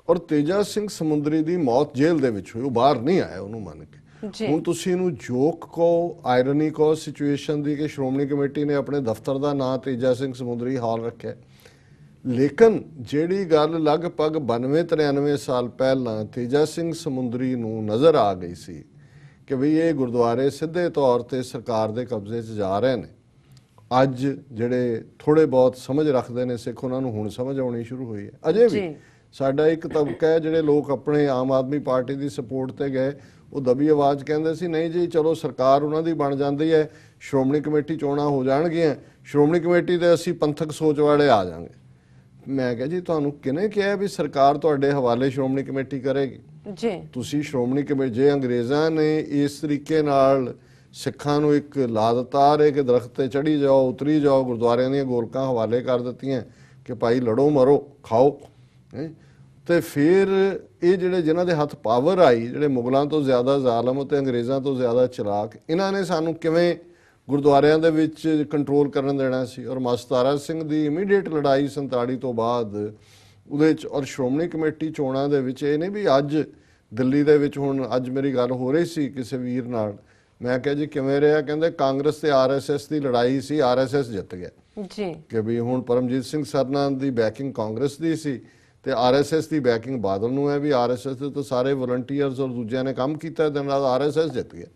ਔਰ ਤੇਜਾ ਸਿੰਘ ਸਮੁੰਦਰੀ ਦੀ ਮੌਤ ਜੇਲ੍ਹ ਦੇ ਵਿੱਚ ਹੋਈ ਉਹ ਬਾਹਰ ਨਹੀਂ ਆਇਆ ਉਹਨੂੰ ਮੰਨ ਕੇ। ਹੁਣ ਤੁਸੀਂ ਇਹਨੂੰ ਜੋਕ ਕੋ ਆਇਰਨੀ ਕੋ ਸਿਚੁਏਸ਼ਨ ਦੀ ਕਿ ਸ਼੍ਰੋਮਣੀ ਕਮੇਟੀ ਨੇ ਆਪਣੇ ਦਫ਼ਤਰ ਦਾ ਨਾਂ ਤੇਜਾ ਸਿੰਘ ਸਮੁੰਦਰੀ ਹਾਲ ਰੱਖਿਆ। ਲੇਕਿਨ ਜਿਹੜੀ ਗੱਲ ਲਗਭਗ 92 93 ਸਾਲ ਪਹਿਲਾਂ ਤੇਜਾ ਸਿੰਘ ਸਮੁੰਦਰੀ ਨੂੰ ਨਜ਼ਰ ਆ ਗਈ ਸੀ ਕਿ ਵੀ ਇਹ ਗੁਰਦੁਆਰੇ ਸਿੱਧੇ ਤੌਰ ਤੇ ਸਰਕਾਰ ਦੇ ਕਬਜ਼ੇ 'ਚ ਜਾ ਰਹੇ ਨੇ। ਅੱਜ ਜਿਹੜੇ ਥੋੜੇ ਬਹੁਤ ਸਮਝ ਰੱਖਦੇ ਨੇ ਸਿੱਖ ਉਹਨਾਂ ਨੂੰ ਹੁਣ ਸਮਝ ਆਉਣੀ ਸ਼ੁਰੂ ਹੋਈ ਹੈ। ਅਜੇ ਵੀ। ਸਾਡਾ ਇੱਕ ਤਬਕਾ ਹੈ ਜਿਹੜੇ ਲੋਕ ਆਪਣੇ ਆਮ ਆਦਮੀ ਪਾਰਟੀ ਦੀ ਸਪੋਰਟ ਤੇ ਗਏ ਉਹ ਦਬੀ ਆਵਾਜ਼ ਕਹਿੰਦੇ ਸੀ ਨਹੀਂ ਜੀ ਚਲੋ ਸਰਕਾਰ ਉਹਨਾਂ ਦੀ ਬਣ ਜਾਂਦੀ ਹੈ ਸ਼੍ਰੋਮਣੀ ਕਮੇਟੀ ਚੋਣਾਂ ਹੋ ਜਾਣਗੀਆਂ ਸ਼੍ਰੋਮਣੀ ਕਮੇਟੀ ਤੇ ਅਸੀਂ ਪੰਥਕ ਸੋਚ ਵਾਲੇ ਆ ਜਾਾਂਗੇ। ਮੈਂ ਕਿਹਾ ਜੀ ਤੁਹਾਨੂੰ ਕਿਹਨੇ ਕਿਹਾ ਵੀ ਸਰਕਾਰ ਤੁਹਾਡੇ ਹਵਾਲੇ ਸ਼੍ਰੋਮਣੀ ਕਮੇਟੀ ਕਰੇਗੀ? ਜੀ ਤੁਸੀਂ ਸ਼੍ਰੋਮਣੀ ਕਮੇਟੀ ਜੇ ਅੰਗਰੇਜ਼ਾਂ ਨੇ ਇਸ ਤਰੀਕੇ ਨਾਲ ਸਿੱਖਾਂ ਨੂੰ ਇੱਕ ਲਾ ਦਿੱਤਾ ਰੇ ਕਿ ਦਰਖਤ ਤੇ ਚੜੀ ਜਾਓ, ਉਤਰੀ ਜਾਓ, ਗੁਰਦੁਆਰਿਆਂ ਦੀਆਂ ਗੋਲਕਾਂ ਹਵਾਲੇ ਕਰ ਦਿੱਤੀਆਂ ਕਿ ਭਾਈ ਲੜੋ, ਮਰੋ, ਖਾਓ, ਹੈਂ। ਤੇ ਫਿਰ ਇਹ ਜਿਹੜੇ ਜਿਨ੍ਹਾਂ ਦੇ ਹੱਥ ਪਾਵਰ ਆਈ, ਜਿਹੜੇ ਮੁਗਲਾਂ ਤੋਂ ਜ਼ਿਆਦਾ ਜ਼ਾਲਮ ਤੇ ਅੰਗਰੇਜ਼ਾਂ ਤੋਂ ਜ਼ਿਆਦਾ ਚਲਾਕ, ਇਹਨਾਂ ਨੇ ਸਾਨੂੰ ਕਿਵੇਂ ਗੁਰਦੁਆਰਿਆਂ ਦੇ ਵਿੱਚ ਕੰਟਰੋਲ ਕਰਨ ਦੇਣਾ ਸੀ ਔਰ ਮਸਤਾਰਾ ਸਿੰਘ ਦੀ ਇਮੀਡੀਏਟ ਲੜਾਈ 47 ਤੋਂ ਬਾਅਦ ਉਹਦੇ ਚ ਔਰ ਸ਼੍ਰੋਮਣੀ ਕਮੇਟੀ ਚੋਣਾਂ ਦੇ ਵਿੱਚ ਇਹ ਨਹੀਂ ਵੀ ਅੱਜ ਦਿੱਲੀ ਦੇ ਵਿੱਚ ਹੁਣ ਅੱਜ ਮੇਰੀ ਗੱਲ ਹੋ ਰਹੀ ਸੀ ਕਿਸੇ ਵੀਰ ਨਾਲ। ਮੈਂ ਕਿਹਾ ਜੀ ਕਿਵੇਂ ਰਿਹਾ? ਕਹਿੰਦੇ ਕਾਂਗਰਸ ਤੇ ਆਰਐਸਐਸ ਦੀ ਲੜਾਈ ਸੀ ਆਰਐਸਐਸ ਜਿੱਤ ਗਿਆ। ਜੀ। ਕਿ ਵੀ ਹੁਣ ਪਰਮਜੀਤ ਸਿੰਘ ਸਰਨਾ ਦੀ ਬੈਕਿੰਗ ਕਾਂਗਰਸ ਦੀ ਸੀ ਤੇ ਆਰਐਸਐਸ ਦੀ ਬੈਕਿੰਗ ਬਾਦਲ ਨੂੰ ਹੈ ਵੀ ਆਰਐਸਐਸ ਦੇ ਤਾਂ ਸਾਰੇ ਵਲੰਟੀਅਰਸ ਔਰ ਦੂਜਿਆਂ ਨੇ ਕੰਮ ਕੀਤਾ ਇਹਦੇ ਨਾਲ ਆਰਐਸਐਸ ਜਿੱਤ ਗਿਆ।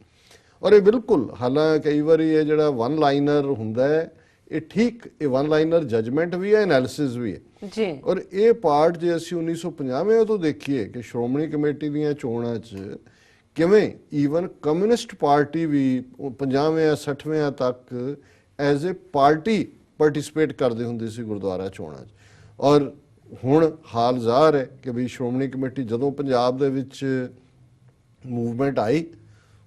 ਔਰ ਇਹ ਬਿਲਕੁਲ ਹਾਲਾਂ ਕਈ ਵਾਰੀ ਇਹ ਜਿਹੜਾ ਵਨ ਲਾਈਨਰ ਹੁੰਦਾ ਹੈ ਇਹ ਠੀਕ ਇਹ ਵਨ ਲਾਈਨਰ ਜਜਮੈਂਟ ਵੀ ਹੈ ਐਨਾਲਿਸਿਸ ਵੀ ਹੈ। ਜੀ। ਔਰ ਇਹ ਪਾਰਟ ਜੇ ਅਸੀਂ 1950 ਤੋਂ ਦੇਖੀਏ ਕਿ ਸ਼੍ਰੋਮਣੀ ਕਮੇਟੀ ਦੀਆਂ ਚੋਣਾਂ 'ਚ ਕਿਵੇਂ ਈਵਨ ਕਮਿਊਨਿਸਟ ਪਾਰਟੀ ਵੀ 50ਵੇਂ 60ਵੇਂ ਤੱਕ ਐਜ਼ ਅ ਪਾਰਟੀ ਪਾਰਟਿਸਿਪੇਟ ਕਰਦੇ ਹੁੰਦੀ ਸੀ ਗੁਰਦੁਆਰਾ ਚੋਣਾਂ 'ਚ। ਔਰ ਹੁਣ ਹਾਲ ਜ਼ਾਹਰ ਹੈ ਕਿ ਵੀ ਸ਼੍ਰੋਮਣੀ ਕਮੇਟੀ ਜਦੋਂ ਪੰਜਾਬ ਦੇ ਵਿੱਚ ਮੂਵਮੈਂਟ ਆਈ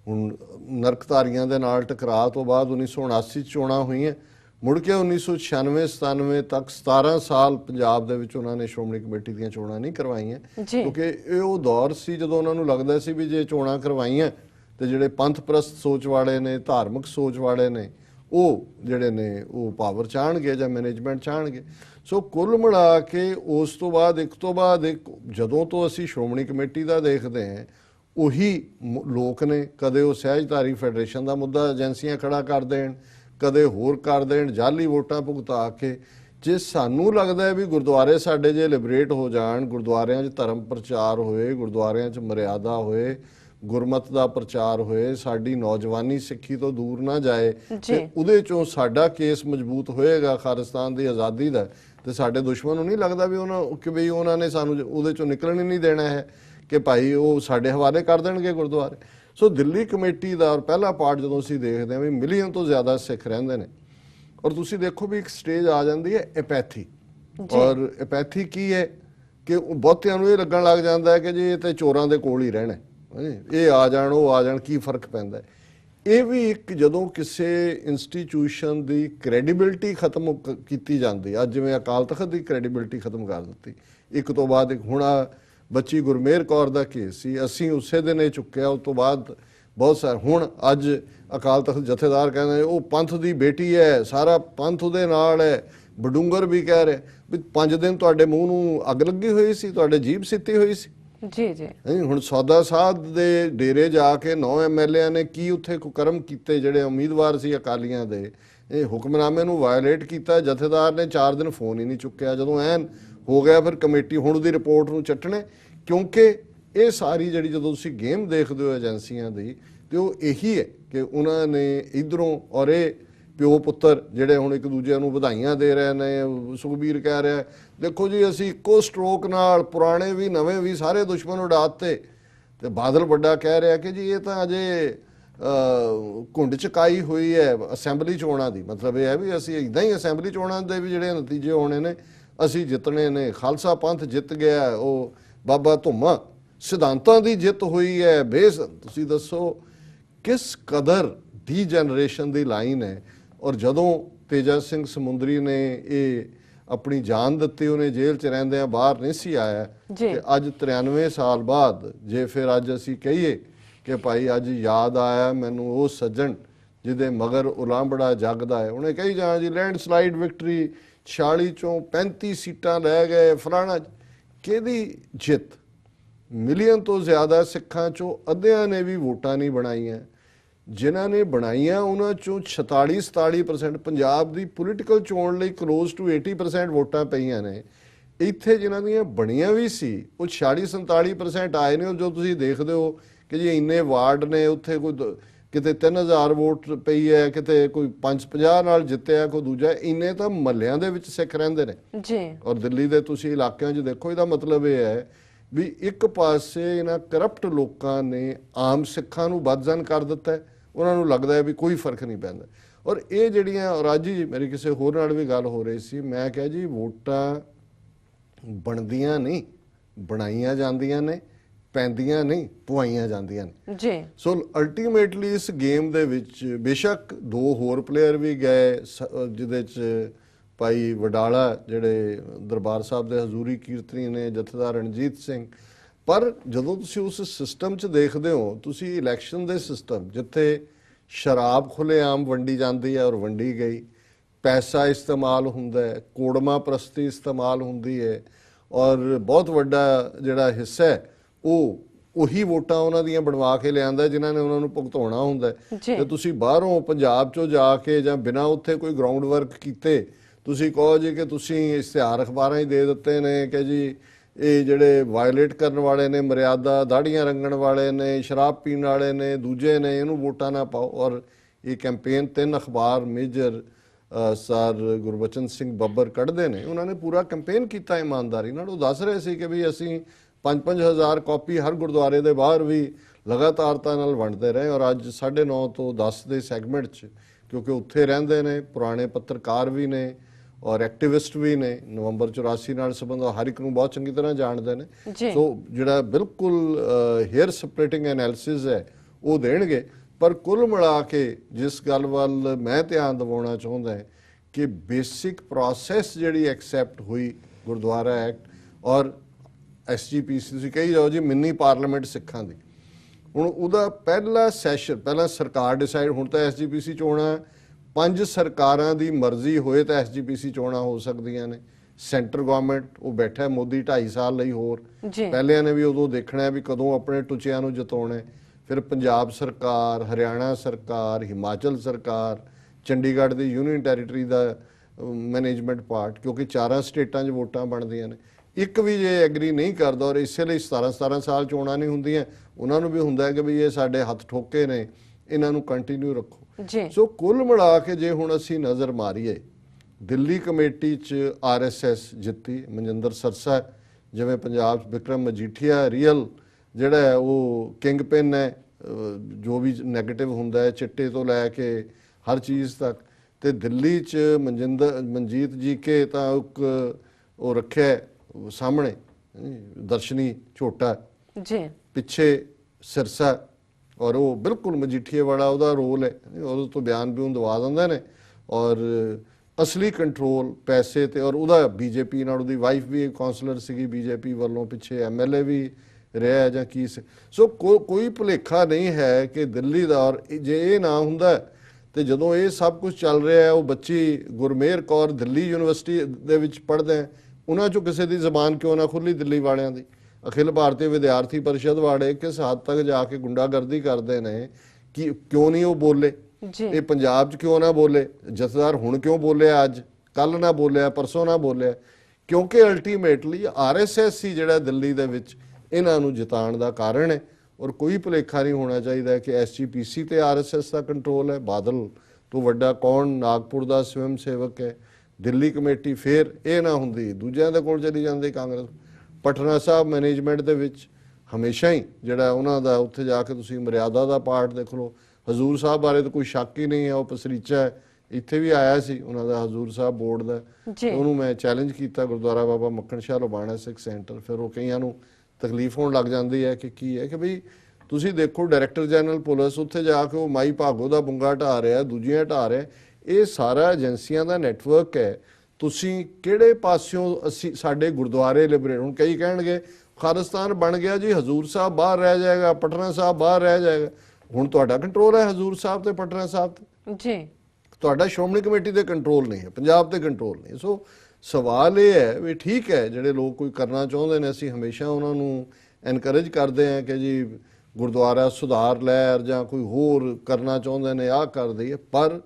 ਹੁਣ ਨਰਕਧਾਰੀਆਂ ਦੇ ਨਾਲ ਟਕਰਾਅ ਤੋਂ ਬਾਅਦ 1979 ਚ ਚੋਣਾਂ ਹੋਈਆਂ ਮੁੜ ਕੇ 1996 97 ਤੱਕ 17 ਸਾਲ ਪੰਜਾਬ ਦੇ ਵਿੱਚ ਉਹਨਾਂ ਨੇ ਸ਼੍ਰੋਮਣੀ ਕਮੇਟੀ ਦੀਆਂ ਚੋਣਾਂ ਨਹੀਂ ਕਰਵਾਈਆਂ। ਕਿਉਂਕਿ ਇਹ ਉਹ ਦੌਰ ਸੀ ਜਦੋਂ ਉਹਨਾਂ ਨੂੰ ਲੱਗਦਾ ਸੀ ਵੀ ਜੇ ਚੋਣਾਂ ਕਰਵਾਈਆਂ ਤੇ ਜਿਹੜੇ ਪੰਥ ਪ੍ਰਸਤ ਸੋਚ ਵਾਲੇ ਨੇ ਧਾਰਮਿਕ ਸੋਚ ਵਾਲੇ ਨੇ ਉਹ ਜਿਹੜੇ ਨੇ ਉਹ ਪਾਵਰ ਚਾਹਣਗੇ ਜਾਂ ਮੈਨੇਜਮੈਂਟ ਚਾਹਣਗੇ ਸੋ ਕੁੱਲ ਮਿਲਾ ਕੇ ਉਸ ਤੋਂ ਬਾਅਦ ਇੱਕ ਤੋਂ ਬਾਅਦ ਇੱਕ ਜਦੋਂ ਤੋਂ ਅਸੀਂ ਸ਼੍ਰੋਮਣੀ ਕਮੇਟੀ ਦਾ ਦੇਖਦੇ ਹਾਂ ਉਹੀ ਲੋਕ ਨੇ ਕਦੇ ਉਹ ਸਹਿਜਧਾਰੀ ਫੈਡਰੇਸ਼ਨ ਦਾ ਮੁੱਦਾ ਏਜੰਸੀਆਂ ਖੜਾ ਕਰ ਦੇਣ ਕਦੇ ਹੋਰ ਕਰ ਦੇਣ ਜਾਲੀ ਵੋਟਾਂ ਭੁਗਤਾ ਕੇ। ਜੇ ਸਾਨੂੰ ਲੱਗਦਾ ਹੈ ਵੀ ਗੁਰਦੁਆਰੇ ਸਾਡੇ ਜੇ ਲਿਬਰੇਟ ਹੋ ਜਾਣ ਗੁਰਦੁਆਰਿਆਂ 'ਚ ਧਰਮ ਪ੍ਰਚਾਰ ਹੋਏ ਗੁਰਦੁਆਰਿਆਂ 'ਚ ਮਰਿਆਦਾ ਹੋਏ ਗੁਰਮਤ ਦਾ ਪ੍ਰਚਾਰ ਹੋਏ ਸਾਡੀ ਨੌਜਵਾਨੀ ਸਿੱਖੀ ਤੋਂ ਦੂਰ ਨਾ ਜਾਏ ਤੇ ਉਹਦੇ ਚੋਂ ਸਾਡਾ ਕੇਸ ਮਜ਼ਬੂਤ ਹੋਏਗਾ ਖਾਲਿਸਤਾਨ ਦੀ ਆਜ਼ਾਦੀ ਦਾ ਤੇ ਸਾਡੇ ਦੁਸ਼ਮਣ ਨੂੰ ਨਹੀਂ ਲੱਗਦਾ ਵੀ ਉਹਨਾਂ ਕਿ ਵੀ ਉਹਨਾਂ ਨੇ ਸਾਨੂੰ ਉਹਦੇ ਚੋਂ ਨਿਕਲਣ ਹੀ ਨਹੀਂ ਦੇਣਾ ਹੈ ਕਿ ਭਾਈ ਉਹ ਸਾਡੇ ਹਵਾਲੇ ਕਰ ਦੇਣਗੇ ਗੁਰਦੁਆਰੇ। ਸੋ ਦਿੱਲੀ ਕਮੇਟੀ ਦਾ ਪਹਿਲਾ ਪਾਰਟ ਜਦੋਂ ਅਸੀਂ ਦੇਖਦੇ ਹਾਂ ਵੀ ਮਿਲੀਅਨ ਤੋਂ ਜ਼ਿਆਦਾ ਸਿੱਖ ਰਹਿੰਦੇ ਨੇ। ਔਰ ਤੁਸੀਂ ਦੇਖੋ ਵੀ ਇੱਕ ਸਟੇਜ ਆ ਜਾਂਦੀ ਹੈ ਐਪੈਥੀ ਔਰ ਐਪੈਥੀ ਕੀ ਹੈ? ਕਿ ਬਹੁਤਿਆਂ ਨੂੰ ਇਹ ਲੱਗਣ ਲੱਗ ਜਾਂਦਾ ਹੈ ਕਿ ਜੀ ਇਹ ਤੇ ਚੋਰਾਂ ਦੇ ਕੋਲ ਹੀ ਰਹਿਣਾ। ਇਹ ਆ ਜਾਣ ਉਹ ਆ ਜਾਣ ਕੀ ਫ਼ਰਕ ਪੈਂਦਾ ਇਹ ਵੀ ਇੱਕ ਜਦੋਂ ਕਿਸੇ ਇੰਸਟੀਚਿਊਸ਼ਨ ਦੀ ਕ੍ਰੈਡੀਬਿਲਟੀ ਖਤਮ ਕੀਤੀ ਜਾਂਦੀ ਅੱਜ ਜਿਵੇਂ ਅਕਾਲ ਤਖਤ ਦੀ ਕ੍ਰੈਡੀਬਿਲਟੀ ਖਤਮ ਕਰ ਦਿੱਤੀ। ਇੱਕ ਤੋਂ ਬਾਅਦ ਇੱਕ ਹੁਣ ਬੱਚੀ ਗੁਰਮੇਰ ਕੌਰ ਦਾ ਕੇਸ ਸੀ। ਅਸੀਂ ਉਸੇ ਦਿਨ ਇਹ ਚੁੱਕਿਆ ਉਸ ਤੋਂ ਬਾਅਦ ਬਹੁਤ ਸਾਰੇ ਹੁਣ ਅੱਜ ਅਕਾਲ ਤਖਤ ਜਥੇਦਾਰ ਕਹਿੰਦੇ ਉਹ ਪੰਥ ਦੀ ਬੇਟੀ ਹੈ ਸਾਰਾ ਪੰਥ ਉਹਦੇ ਨਾਲ ਹੈ ਬਡੂੰਗਰ ਵੀ ਕਹਿ ਰਿਹਾ। ਵੀ ਪੰਜ ਦਿਨ ਤੁਹਾਡੇ ਮੂੰਹ ਨੂੰ ਅੱਗ ਲੱਗੀ ਹੋਈ ਸੀ ਤੁਹਾਡੇ ਜੀਭ ਸਿੱਤੀ ਹੋਈ ਸੀ? ਜੀ ਜੀ। ਨਹੀਂ ਹੁਣ ਸੌਦਾ ਸਾਧ ਦੇ ਡੇਰੇ ਜਾ ਕੇ ਨੌ ਐਮਐਲਏ ਨੇ ਕੀ ਉੱਥੇ ਕੁਕਰਮ ਕੀਤੇ ਜਿਹੜੇ ਉਮੀਦਵਾਰ ਸੀ ਅਕਾਲੀਆਂ ਦੇ? ਇਹ ਹੁਕਮਨਾਮੇ ਨੂੰ ਵਾਇਲੇਟ ਕੀਤਾ ਜਥੇਦਾਰ ਨੇ 4 ਦਿਨ ਫੋਨ ਹੀ ਨਹੀਂ ਚੁੱਕਿਆ। ਜਦੋਂ ਐਨ ਹੋ ਗਿਆ, ਫਿਰ ਕਮੇਟੀ ਹੁਣ ਉਹਦੀ ਰਿਪੋਰਟ ਨੂੰ ਚੱਟਣੇ ਕਿਉਂਕਿ ਇਹ ਸਾਰੀ ਜਿਹੜੀ ਜਦੋਂ ਤੁਸੀਂ ਗੇਮ ਦੇਖਦੇ ਹੋ ਏਜੰਸੀਆਂ ਦੀ, ਤੇ ਉਹ ਇਹੀ ਹੈ ਕਿ ਉਹਨਾਂ ਨੇ ਇਧਰੋਂ ਔਰ ਇਹ ਪਿਓ ਪੁੱਤਰ ਜਿਹੜੇ ਹੁਣ ਇੱਕ ਦੂਜੇ ਨੂੰ ਵਧਾਈਆਂ ਦੇ ਰਹੇ ਨੇ, ਸੁਖਬੀਰ ਕਹਿ ਰਿਹਾ ਦੇਖੋ ਜੀ ਅਸੀਂ ਇੱਕੋ ਸਟ੍ਰੋਕ ਨਾਲ ਪੁਰਾਣੇ ਵੀ, ਨਵੇਂ ਵੀ ਸਾਰੇ ਦੁਸ਼ਮਣ ਉਡਾਤੇ ਤੇ ਬਾਦਲ ਵੱਡਾ ਕਹਿ ਰਿਹਾ ਕਿ ਜੀ ਇਹ ਤਾਂ ਅਜੇ ਘੁੰਡ ਚਕਾਈ ਹੋਈ ਹੈ, ਅਸੈਂਬਲੀ ਚੋਣਾਂ ਦੀ। ਮਤਲਬ ਇਹ ਹੈ ਵੀ ਅਸੀਂ ਇਦਾਂ ਹੀ ਅਸੈਂਬਲੀ ਚੋਣਾਂ ਦੇ ਵੀ ਜਿਹੜੇ ਨਤੀਜੇ ਹੋਣੇ ਨੇ ਅਸੀਂ ਜਿੱਤਣੇ ਨੇ। ਖਾਲਸਾ ਪੰਥ ਜਿੱਤ ਗਿਆ ਉਹ ਬਾਬਾ ਧੁੰਮਾ। ਸਿਧਾਂਤਾਂ ਦੀ ਜਿੱਤ ਹੋਈ ਹੈ। ਬੇਸ ਤੁਸੀਂ ਦੱਸੋ ਕਿਸ ਕਦਰ ਡੀ ਜਨਰੇਸ਼ਨ ਦੀ ਲਾਈਨ ਹੈ? ਔਰ ਜਦੋਂ ਤੇਜਾ ਸਿੰਘ ਸਮੁੰਦਰੀ ਨੇ ਇਹ ਆਪਣੀ ਜਾਨ ਦਿੱਤੀ ਉਹਨੇ ਜੇਲ੍ਹ 'ਚ ਰਹਿੰਦਿਆਂ ਬਾਹਰ ਨਹੀਂ ਸੀ ਆਇਆ। ਜੀ। ਤੇ ਅੱਜ 93 ਸਾਲ ਬਾਅਦ ਜੇ ਫਿਰ ਅੱਜ ਅਸੀਂ ਕਹੀਏ ਕਿ ਭਾਈ ਅੱਜ ਯਾਦ ਆਇਆ ਮੈਨੂੰ ਉਹ ਸੱਜਣ ਜਿਹਦੇ ਮਗਰ ਉਲਾਂਬੜਾ ਜਗਦਾ ਹੈ ਉਹਨੇ ਕਹੀ ਜੀ ਲੈਂਡ ਸਲਾਈਡ ਵਿਕਟਰੀ 46 ਚੋਂ 35 ਸੀਟਾਂ ਲੈ ਗਏ ਫਲਾਣਾ ਕਿਹਦੀ ਜਿੱਤ? ਮਿਲੀਅਨ ਤੋਂ ਜ਼ਿਆਦਾ ਸਿੱਖਾਂ ਚੋਂ ਅੱਧਿਆਂ ਨੇ ਵੀ ਵੋਟਾਂ ਨਹੀਂ ਬਣਾਈਆਂ। ਜਿਨ੍ਹਾਂ ਨੇ ਬਣਾਈਆਂ, ਉਹਨਾਂ ਚੋਂ 46 47% ਪੰਜਾਬ ਦੀ ਪੋਲੀਟੀਕਲ ਚੋਣ ਲਈ ਕਲੋਜ਼ ਟੂ 80% ਵੋਟਾਂ ਪਈਆਂ ਨੇ। ਇੱਥੇ ਜਿਨ੍ਹਾਂ ਦੀਆਂ ਬਣੀਆਂ ਵੀ ਸੀ, ਉਹ 46 47% ਆਏ ਨੇ। ਔਰ ਜੋ ਤੁਸੀਂ ਦੇਖਦੇ ਹੋ ਕਿ ਜੀ ਇੰਨੇ ਵਾਰਡ ਨੇ, ਉੱਥੇ ਕੋਈ ਦ- ਕਿਤੇ 3000 ਵੋਟ ਪਈ ਹੈ ਕਿਤੇ ਕੋਈ 550 ਨਾਲ ਜਿੱਤਿਆ ਕੋਈ ਦੂਜਾ ਇੰਨੇ ਤਾਂ ਮਹੱਲਿਆਂ ਦੇ ਵਿੱਚ ਸਿੱਖ ਰਹਿੰਦੇ ਨੇ। ਜੀ। ਔਰ ਦਿੱਲੀ ਦੇ ਤੁਸੀਂ ਇਲਾਕਿਆਂ 'ਚ ਦੇਖੋ ਇਹਦਾ ਮਤਲਬ ਇਹ ਹੈ ਵੀ ਇੱਕ ਪਾਸੇ ਇਹਨਾਂ ਕਰਪਟ ਲੋਕਾਂ ਨੇ ਆਮ ਸਿੱਖਾਂ ਨੂੰ ਬਦਜ਼ਨ ਕਰ ਦਿੱਤਾ ਹੈ ਉਹਨਾਂ ਨੂੰ ਲੱਗਦਾ ਹੈ ਵੀ ਕੋਈ ਫ਼ਰਕ ਨਹੀਂ ਪੈਂਦਾ। ਔਰ ਇਹ ਜਿਹੜੀਆਂ ਔਰ ਅੱਜ ਹੀ ਮੇਰੀ ਕਿਸੇ ਹੋਰ ਨਾਲ ਵੀ ਗੱਲ ਹੋ ਰਹੀ ਸੀ ਮੈਂ ਕਿਹਾ ਜੀ ਵੋਟਾਂ ਬਣਦੀਆਂ ਨਹੀਂ ਬਣਾਈਆਂ ਜਾਂਦੀਆਂ ਨੇ। ਪੈਂਦੀਆਂ ਨਹੀਂ ਪਵਾਈਆਂ ਜਾਂਦੀਆਂ ਨੇ ਜੀ। ਸੋ ਅਲਟੀਮੇਟਲੀ ਇਸ ਗੇਮ ਦੇ ਵਿੱਚ ਬੇਸ਼ੱਕ ਦੋ ਹੋਰ ਪਲੇਅਰ ਵੀ ਗਏ ਜਿਹਦੇ ਚ ਭਾਈ ਵਡਾਲਾ ਜਿਹੜੇ ਦਰਬਾਰ ਸਾਹਿਬ ਦੇ ਹਜ਼ੂਰੀ ਕੀਰਤਨੀ ਨੇ ਜਥੇਦਾਰ ਰਣਜੀਤ ਸਿੰਘ। ਪਰ ਜਦੋਂ ਤੁਸੀਂ ਉਸ ਸਿਸਟਮ 'ਚ ਦੇਖਦੇ ਹੋ ਤੁਸੀਂ ਇਲੈਕਸ਼ਨ ਦੇ ਸਿਸਟਮ ਜਿੱਥੇ ਸ਼ਰਾਬ ਖੁੱਲ੍ਹੇਆਮ ਵੰਡੀ ਜਾਂਦੀ ਹੈ ਔਰ ਵੰਡੀ ਗਈ ਪੈਸਾ ਇਸਤੇਮਾਲ ਹੁੰਦਾ ਹੈ ਕੋੜਮਾ ਪ੍ਰਸਤੀ ਇਸਤੇਮਾਲ ਹੁੰਦੀ ਹੈ ਔਰ ਬਹੁਤ ਵੱਡਾ ਜਿਹੜਾ ਹਿੱਸਾ ਹੈ ਉਹ ਉਹੀ ਵੋਟਾਂ ਉਹਨਾਂ ਦੀਆਂ ਬਣਵਾ ਕੇ ਲਿਆਂਦਾ ਜਿਨ੍ਹਾਂ ਨੇ ਉਹਨਾਂ ਨੂੰ ਭੁਗਤਾਉਣਾ ਹੁੰਦਾ। ਤੇ ਤੁਸੀਂ ਬਾਹਰੋਂ ਪੰਜਾਬ ਚੋਂ ਜਾ ਕੇ ਜਾਂ ਬਿਨਾਂ ਉੱਥੇ ਕੋਈ ਗਰਾਊਂਡ ਵਰਕ ਕੀਤੇ ਤੁਸੀਂ ਕਹੋ ਜੀ ਕਿ ਤੁਸੀਂ ਇਸ਼ਤਿਹਾਰ ਅਖਬਾਰਾਂ ਹੀ ਦੇ ਦਿੱਤੇ ਨੇ ਕਿ ਜੀ ਇਹ ਜਿਹੜੇ ਵਾਇਲੇਟ ਕਰਨ ਵਾਲੇ ਨੇ ਮਰਿਆਦਾ ਦਾੜੀਆਂ ਰੰਗਣ ਵਾਲੇ ਨੇ ਸ਼ਰਾਬ ਪੀਣ ਵਾਲੇ ਨੇ ਦੂਜੇ ਨੇ ਇਹਨੂੰ ਵੋਟਾਂ ਨਾ ਪਾਓ। ਔਰ ਇਹ ਕੈਂਪੇਨ ਤਿੰਨ ਅਖਬਾਰ ਮੇਜਰ ਸਰ ਗੁਰਬਚਨ ਸਿੰਘ ਬੱਬਰ ਕੱਢਦੇ ਨੇ। ਉਹਨਾਂ ਨੇ ਪੂਰਾ ਕੈਂਪੇਨ ਕੀਤਾ ਇਮਾਨਦਾਰੀ ਨਾਲ। ਉਹ ਦੱਸ ਰਹੇ ਸੀ ਕਿ ਵੀ ਅਸੀਂ 5-5000 ਕਾਪੀ ਹਰ ਗੁਰਦੁਆਰੇ ਦੇ ਬਾਹਰ ਵੀ ਲਗਾਤਾਰਤਾ ਨਾਲ ਵੰਡਦੇ ਰਹੇ ਔਰ ਅੱਜ 9:30 ਤੋਂ 10 ਦੇ ਸੈਗਮੈਂਟ 'ਚ ਕਿਉਂਕਿ ਉੱਥੇ ਰਹਿੰਦੇ ਨੇ ਪੁਰਾਣੇ ਪੱਤਰਕਾਰ ਵੀ ਨੇ ਔਰ ਐਕਟਿਵਿਸਟ ਵੀ ਨੇ ਨਵੰਬਰ 84 ਨਾਲ ਸੰਬੰਧ ਹਰ ਇੱਕ ਨੂੰ ਬਹੁਤ ਚੰਗੀ ਤਰ੍ਹਾਂ ਜਾਣਦੇ ਨੇ। ਸੋ ਜਿਹੜਾ ਬਿਲਕੁਲ ਹੇਅਰ ਸਪਲਿਟਿੰਗ ਐਨਾਲਿਸਿਸ ਹੈ ਉਹ ਦੇਣਗੇ ਪਰ ਕੁੱਲ ਮਿਲਾ ਕੇ ਜਿਸ ਗੱਲ ਵੱਲ ਮੈਂ ਧਿਆਨ ਦਿਵਾਉਣਾ ਚਾਹੁੰਦਾ ਕਿ ਬੇਸਿਕ ਪ੍ਰੋਸੈਸ ਜਿਹੜੀ ਐਕਸੈਪਟ ਹੋਈ ਗੁਰਦੁਆਰਾ ਐਕਟ ਔਰ ਐਸਜੀਪੀਸੀ ਤੁਸੀਂ ਕਹੀ ਜਾਓ ਜੀ ਮਿੰਨੀ ਪਾਰਲੀਮੈਂਟ ਸਿੱਖਾਂ ਦੀ। ਹੁਣ ਉਹਦਾ ਪਹਿਲਾ ਸੈਸ਼ਨ ਪਹਿਲਾਂ ਸਰਕਾਰ ਡਿਸਾਈਡ ਹੁਣ ਤਾਂ ਐਸਜੀਪੀਸੀ ਚੋਣਾਂ ਪੰਜ ਸਰਕਾਰਾਂ ਦੀ ਮਰਜ਼ੀ ਹੋਏ ਤਾਂ ਐਸਜੀਪੀਸੀ ਚੋਣਾਂ ਹੋ ਸਕਦੀਆਂ ਨੇ। ਸੈਂਟਰ ਗਵਰਨਮੈਂਟ ਉਹ ਬੈਠਾ ਮੋਦੀ 2.5 ਸਾਲ ਲਈ ਹੋਰ। ਪਹਿਲਿਆਂ ਨੇ ਵੀ ਉਦੋਂ ਦੇਖਣਾ ਵੀ ਕਦੋਂ ਆਪਣੇ ਟੁਚਿਆਂ ਨੂੰ ਜਿਤਾਉਣਾ ਫਿਰ ਪੰਜਾਬ ਸਰਕਾਰ ਹਰਿਆਣਾ ਸਰਕਾਰ ਹਿਮਾਚਲ ਸਰਕਾਰ ਚੰਡੀਗੜ੍ਹ ਦੀ ਯੂਨੀਅਨ ਟੈਰੀਟਰੀ ਦਾ ਮੈਨੇਜਮੈਂਟ ਪਾਰਟ ਕਿਉਂਕਿ ਚਾਰਾਂ ਸਟੇਟਾਂ 'ਚ ਵੋਟਾਂ ਬਣਦੀਆਂ ਨੇ। ਇੱਕ ਵੀ ਜੇ ਐਗਰੀ ਨਹੀਂ ਕਰਦਾ ਔਰ ਇਸੇ ਲਈ 17 17 ਸਾਲ ਚੋਣਾਂ ਨਹੀਂ ਹੁੰਦੀਆਂ ਉਹਨਾਂ ਨੂੰ ਵੀ ਹੁੰਦਾ ਹੈ ਕਿ ਵੀ ਇਹ ਸਾਡੇ ਹੱਥ ਠੋਕੇ ਨੇ ਇਹਨਾਂ ਨੂੰ ਕੰਟੀਨਿਊ ਰੱਖੋ। ਜੀ। ਸੋ ਕੁੱਲ ਮਿਲਾ ਕੇ ਜੇ ਹੁਣ ਅਸੀਂ ਨਜ਼ਰ ਮਾਰੀਏ ਦਿੱਲੀ ਕਮੇਟੀ ਚ ਆਰਐਸਐਸ ਜਿੱਤੀ ਮਨਜਿੰਦਰ ਸਰਸਾ ਜਿਵੇਂ ਪੰਜਾਬ 'ਚ ਵਿਕਰਮ ਮਜੀਠੀਆ ਰੀਅਲ ਜਿਹੜਾ ਹੈ ਉਹ ਕਿੰਗ ਪਿਨ ਹੈ ਜੋ ਵੀ 네ਗੇਟਿਵ ਹੁੰਦਾ ਹੈ ਚਿੱਟੇ ਤੋਂ ਲੈ ਕੇ ਹਰ ਚੀਜ਼ ਤੱਕ। ਤੇ ਦਿੱਲੀ 'ਚ ਮਨਜਿੰਦਰ ਮਨਜੀਤ ਜੀ ਕੇ ਤਾਂ ਇੱਕ ਉਹ ਰੱਖਿਆ ਸਾਹਮਣੇ ਦਰਸ਼ਨੀ ਝੋਟਾ ਜੀ। ਪਿੱਛੇ ਸਿਰਸਾ ਔਰ ਉਹ ਬਿਲਕੁਲ ਮਜੀਠੀਏ ਵਾਲਾ ਉਹਦਾ ਰੋਲ ਹੈ। ਉਹਦੇ ਤੋਂ ਬਿਆਨ ਵੀ ਉਹ ਦਵਾ ਦਿੰਦੇ ਨੇ ਔਰ ਅਸਲੀ ਕੰਟਰੋਲ ਪੈਸੇ ਤੇ ਔਰ ਉਹਦਾ ਬੀਜੇਪੀ ਨਾਲ ਉਹਦੀ ਵਾਈਫ ਵੀ ਕਾਉਂਸਲਰ ਸੀਗੀ ਬੀਜੇਪੀ ਵੱਲੋਂ ਪਿੱਛੇ ਐਮਐਲਏ ਵੀ ਰਿਹਾ ਜਾਂ ਕੀ ਸੀ। ਕੋਈ ਭੁਲੇਖਾ ਨਹੀਂ ਹੈ ਕਿ ਦਿੱਲੀ ਦਾ ਔਰ ਜੇ ਇਹ ਨਾ ਹੁੰਦਾ ਤੇ ਜਦੋਂ ਇਹ ਸਭ ਕੁਝ ਚੱਲ ਰਿਹਾ ਹੈ ਉਹ ਬੱਚੀ ਗੁਰਮੇਹਰ ਕੌਰ ਦਿੱਲੀ ਯੂਨੀਵਰਸਿਟੀ ਦੇ ਵਿੱਚ ਪੜ੍ਹਦੇ ਹੈ ਉਹਨਾਂ ਚੋਂ ਕਿਸੇ ਦੀ ਜ਼ਬਾਨ ਕਿਉਂ ਨਾ ਖੁੱਲੀ ਦਿੱਲੀ ਵਾਲਿਆਂ ਦੀ? ਅਖਿਲ ਭਾਰਤੀ ਵਿਦਿਆਰਥੀ ਪਰਿਸ਼ਦ ਵਾਲੇ ਕਿਸ ਹੱਦ ਤੱਕ ਜਾ ਕੇ ਗੁੰਡਾਗਰਦੀ ਕਰਦੇ ਨੇ ਕਿ ਕਿਉਂ ਨਹੀਂ ਉਹ ਬੋਲੇ? ਇਹ ਪੰਜਾਬ 'ਚ ਕਿਉਂ ਨਾ ਬੋਲੇ? ਜਥੇਦਾਰ ਹੁਣ ਕਿਉਂ ਬੋਲਿਆ ਅੱਜ? ਕੱਲ ਨਾ ਬੋਲਿਆ ਪਰਸੋਂ ਨਾ ਬੋਲਿਆ। ਕਿਉਂਕਿ ਅਲਟੀਮੇਟਲੀ ਆਰਐਸਐਸ ਹੀ ਜਿਹੜਾ ਦਿੱਲੀ ਦੇ ਵਿੱਚ ਇਹਨਾਂ ਨੂੰ ਜਿਤਾਉਣ ਦਾ ਕਾਰਨ ਹੈ ਔਰ ਕੋਈ ਭੁਲੇਖਾ ਨਹੀਂ ਹੋਣਾ ਚਾਹੀਦਾ ਕਿ ਐਸਜੀਪੀਸੀ ਤੇ ਆਰਐਸਐਸ ਦਾ ਕੰਟਰੋਲ ਹੈ। ਬਾਦਲ ਤੋਂ ਵੱਡਾ ਕੌਣ? ਨਾਗਪੁਰ ਦਾ ਸਵੈਮ ਸੇਵਕ ਹੈ। ਦਿੱਲੀ ਕਮੇਟੀ ਫੇਰ ਇਹ ਨਾ ਹੁੰਦੀ ਦੂਜਿਆਂ ਦੇ ਕੋਲ ਚਲੀ ਜਾਂਦੀ ਕਾਂਗਰਸ। ਪਟਨਾ ਸਾਹਿਬ ਮੈਨੇਜਮੈਂਟ ਦੇ ਵਿੱਚ ਹਮੇਸ਼ਾ ਹੀ ਜਿਹੜਾ ਉਹਨਾਂ ਦਾ ਉੱਥੇ ਜਾ ਕੇ ਤੁਸੀਂ ਮਰਿਆਦਾ ਦਾ ਪਾਰਟ ਦੇਖ ਲਓ। ਹਜ਼ੂਰ ਸਾਹਿਬ ਬਾਰੇ ਤਾਂ ਕੋਈ ਸ਼ੱਕ ਹੀ ਨਹੀਂ ਹੈ ਉਹ ਪਸਰੀਚਾ ਹੈ। ਇੱਥੇ ਵੀ ਆਇਆ ਸੀ ਉਹਨਾਂ ਦਾ ਹਜ਼ੂਰ ਸਾਹਿਬ ਬੋਰਡ ਦਾ। ਉਹਨੂੰ ਮੈਂ ਚੈਲੰਜ ਕੀਤਾ ਗੁਰਦੁਆਰਾ ਬਾਬਾ ਮੱਖਣ ਸ਼ਾਹ ਲੋਬਾਣਾ ਸਿੱਖ ਸੈਂਟਰ ਫਿਰ ਉਹ ਕਈਆਂ ਨੂੰ ਤਕਲੀਫ ਹੋਣ ਲੱਗ ਜਾਂਦੀ ਹੈ ਕਿ ਕੀ ਹੈ ਕਿ ਭਈ ਤੁਸੀਂ ਦੇਖੋ ਡਾਇਰੈਕਟਰ ਜਨਰਲ ਪੁਲਿਸ ਉੱਥੇ ਜਾ ਕੇ ਉਹ ਮਾਈ ਭਾਗੋ ਦਾ ਬੁੰਗਾ ਢਾ ਰਿਹਾ ਦੂਜੀਆਂ ਢਾ ਰਿਹਾ। ਇਹ ਸਾਰਾ ਏਜੰਸੀਆਂ ਦਾ ਨੈਟਵਰਕ ਹੈ। ਤੁਸੀਂ ਕਿਹੜੇ ਪਾਸਿਓਂ ਅਸੀਂ ਸਾਡੇ ਗੁਰਦੁਆਰੇ ਲਿਬਰੇਟ ਹੁਣ ਕਈ ਕਹਿਣਗੇ ਖਾਲਿਸਤਾਨ ਬਣ ਗਿਆ ਜੀ ਹਜ਼ੂਰ ਸਾਹਿਬ ਬਾਹਰ ਰਹਿ ਜਾਏਗਾ ਪਟਨਾ ਸਾਹਿਬ ਬਾਹਰ ਰਹਿ ਜਾਏਗਾ। ਹੁਣ ਤੁਹਾਡਾ ਕੰਟਰੋਲ ਹੈ ਹਜ਼ੂਰ ਸਾਹਿਬ ਤੇ ਪਟਨਾ ਸਾਹਿਬ ਤੇ। ਜੀ। ਤੁਹਾਡਾ ਸ਼੍ਰੋਮਣੀ ਕਮੇਟੀ ਦੇ ਕੰਟਰੋਲ ਨਹੀਂ ਹੈ ਪੰਜਾਬ ਤੇ ਕੰਟਰੋਲ ਨਹੀਂ ਸੋ ਸਵਾਲ ਇਹ ਹੈ ਵੀ ਠੀਕ ਹੈ ਜਿਹੜੇ ਲੋਕ ਕੋਈ ਕਰਨਾ ਚਾਹੁੰਦੇ ਨੇ ਅਸੀਂ ਹਮੇਸ਼ਾ ਉਹਨਾਂ ਨੂੰ ਐਨਕਰੇਜ ਕਰਦੇ ਹਾਂ ਕਿ ਜੀ ਗੁਰਦੁਆਰਾ ਸੁਧਾਰ ਲਹਿਰ ਜਾਂ ਕੋਈ ਹੋਰ ਕਰਨਾ ਚਾਹੁੰਦੇ ਨੇ ਆਹ ਕਰ ਦਈਏ। ਪਰ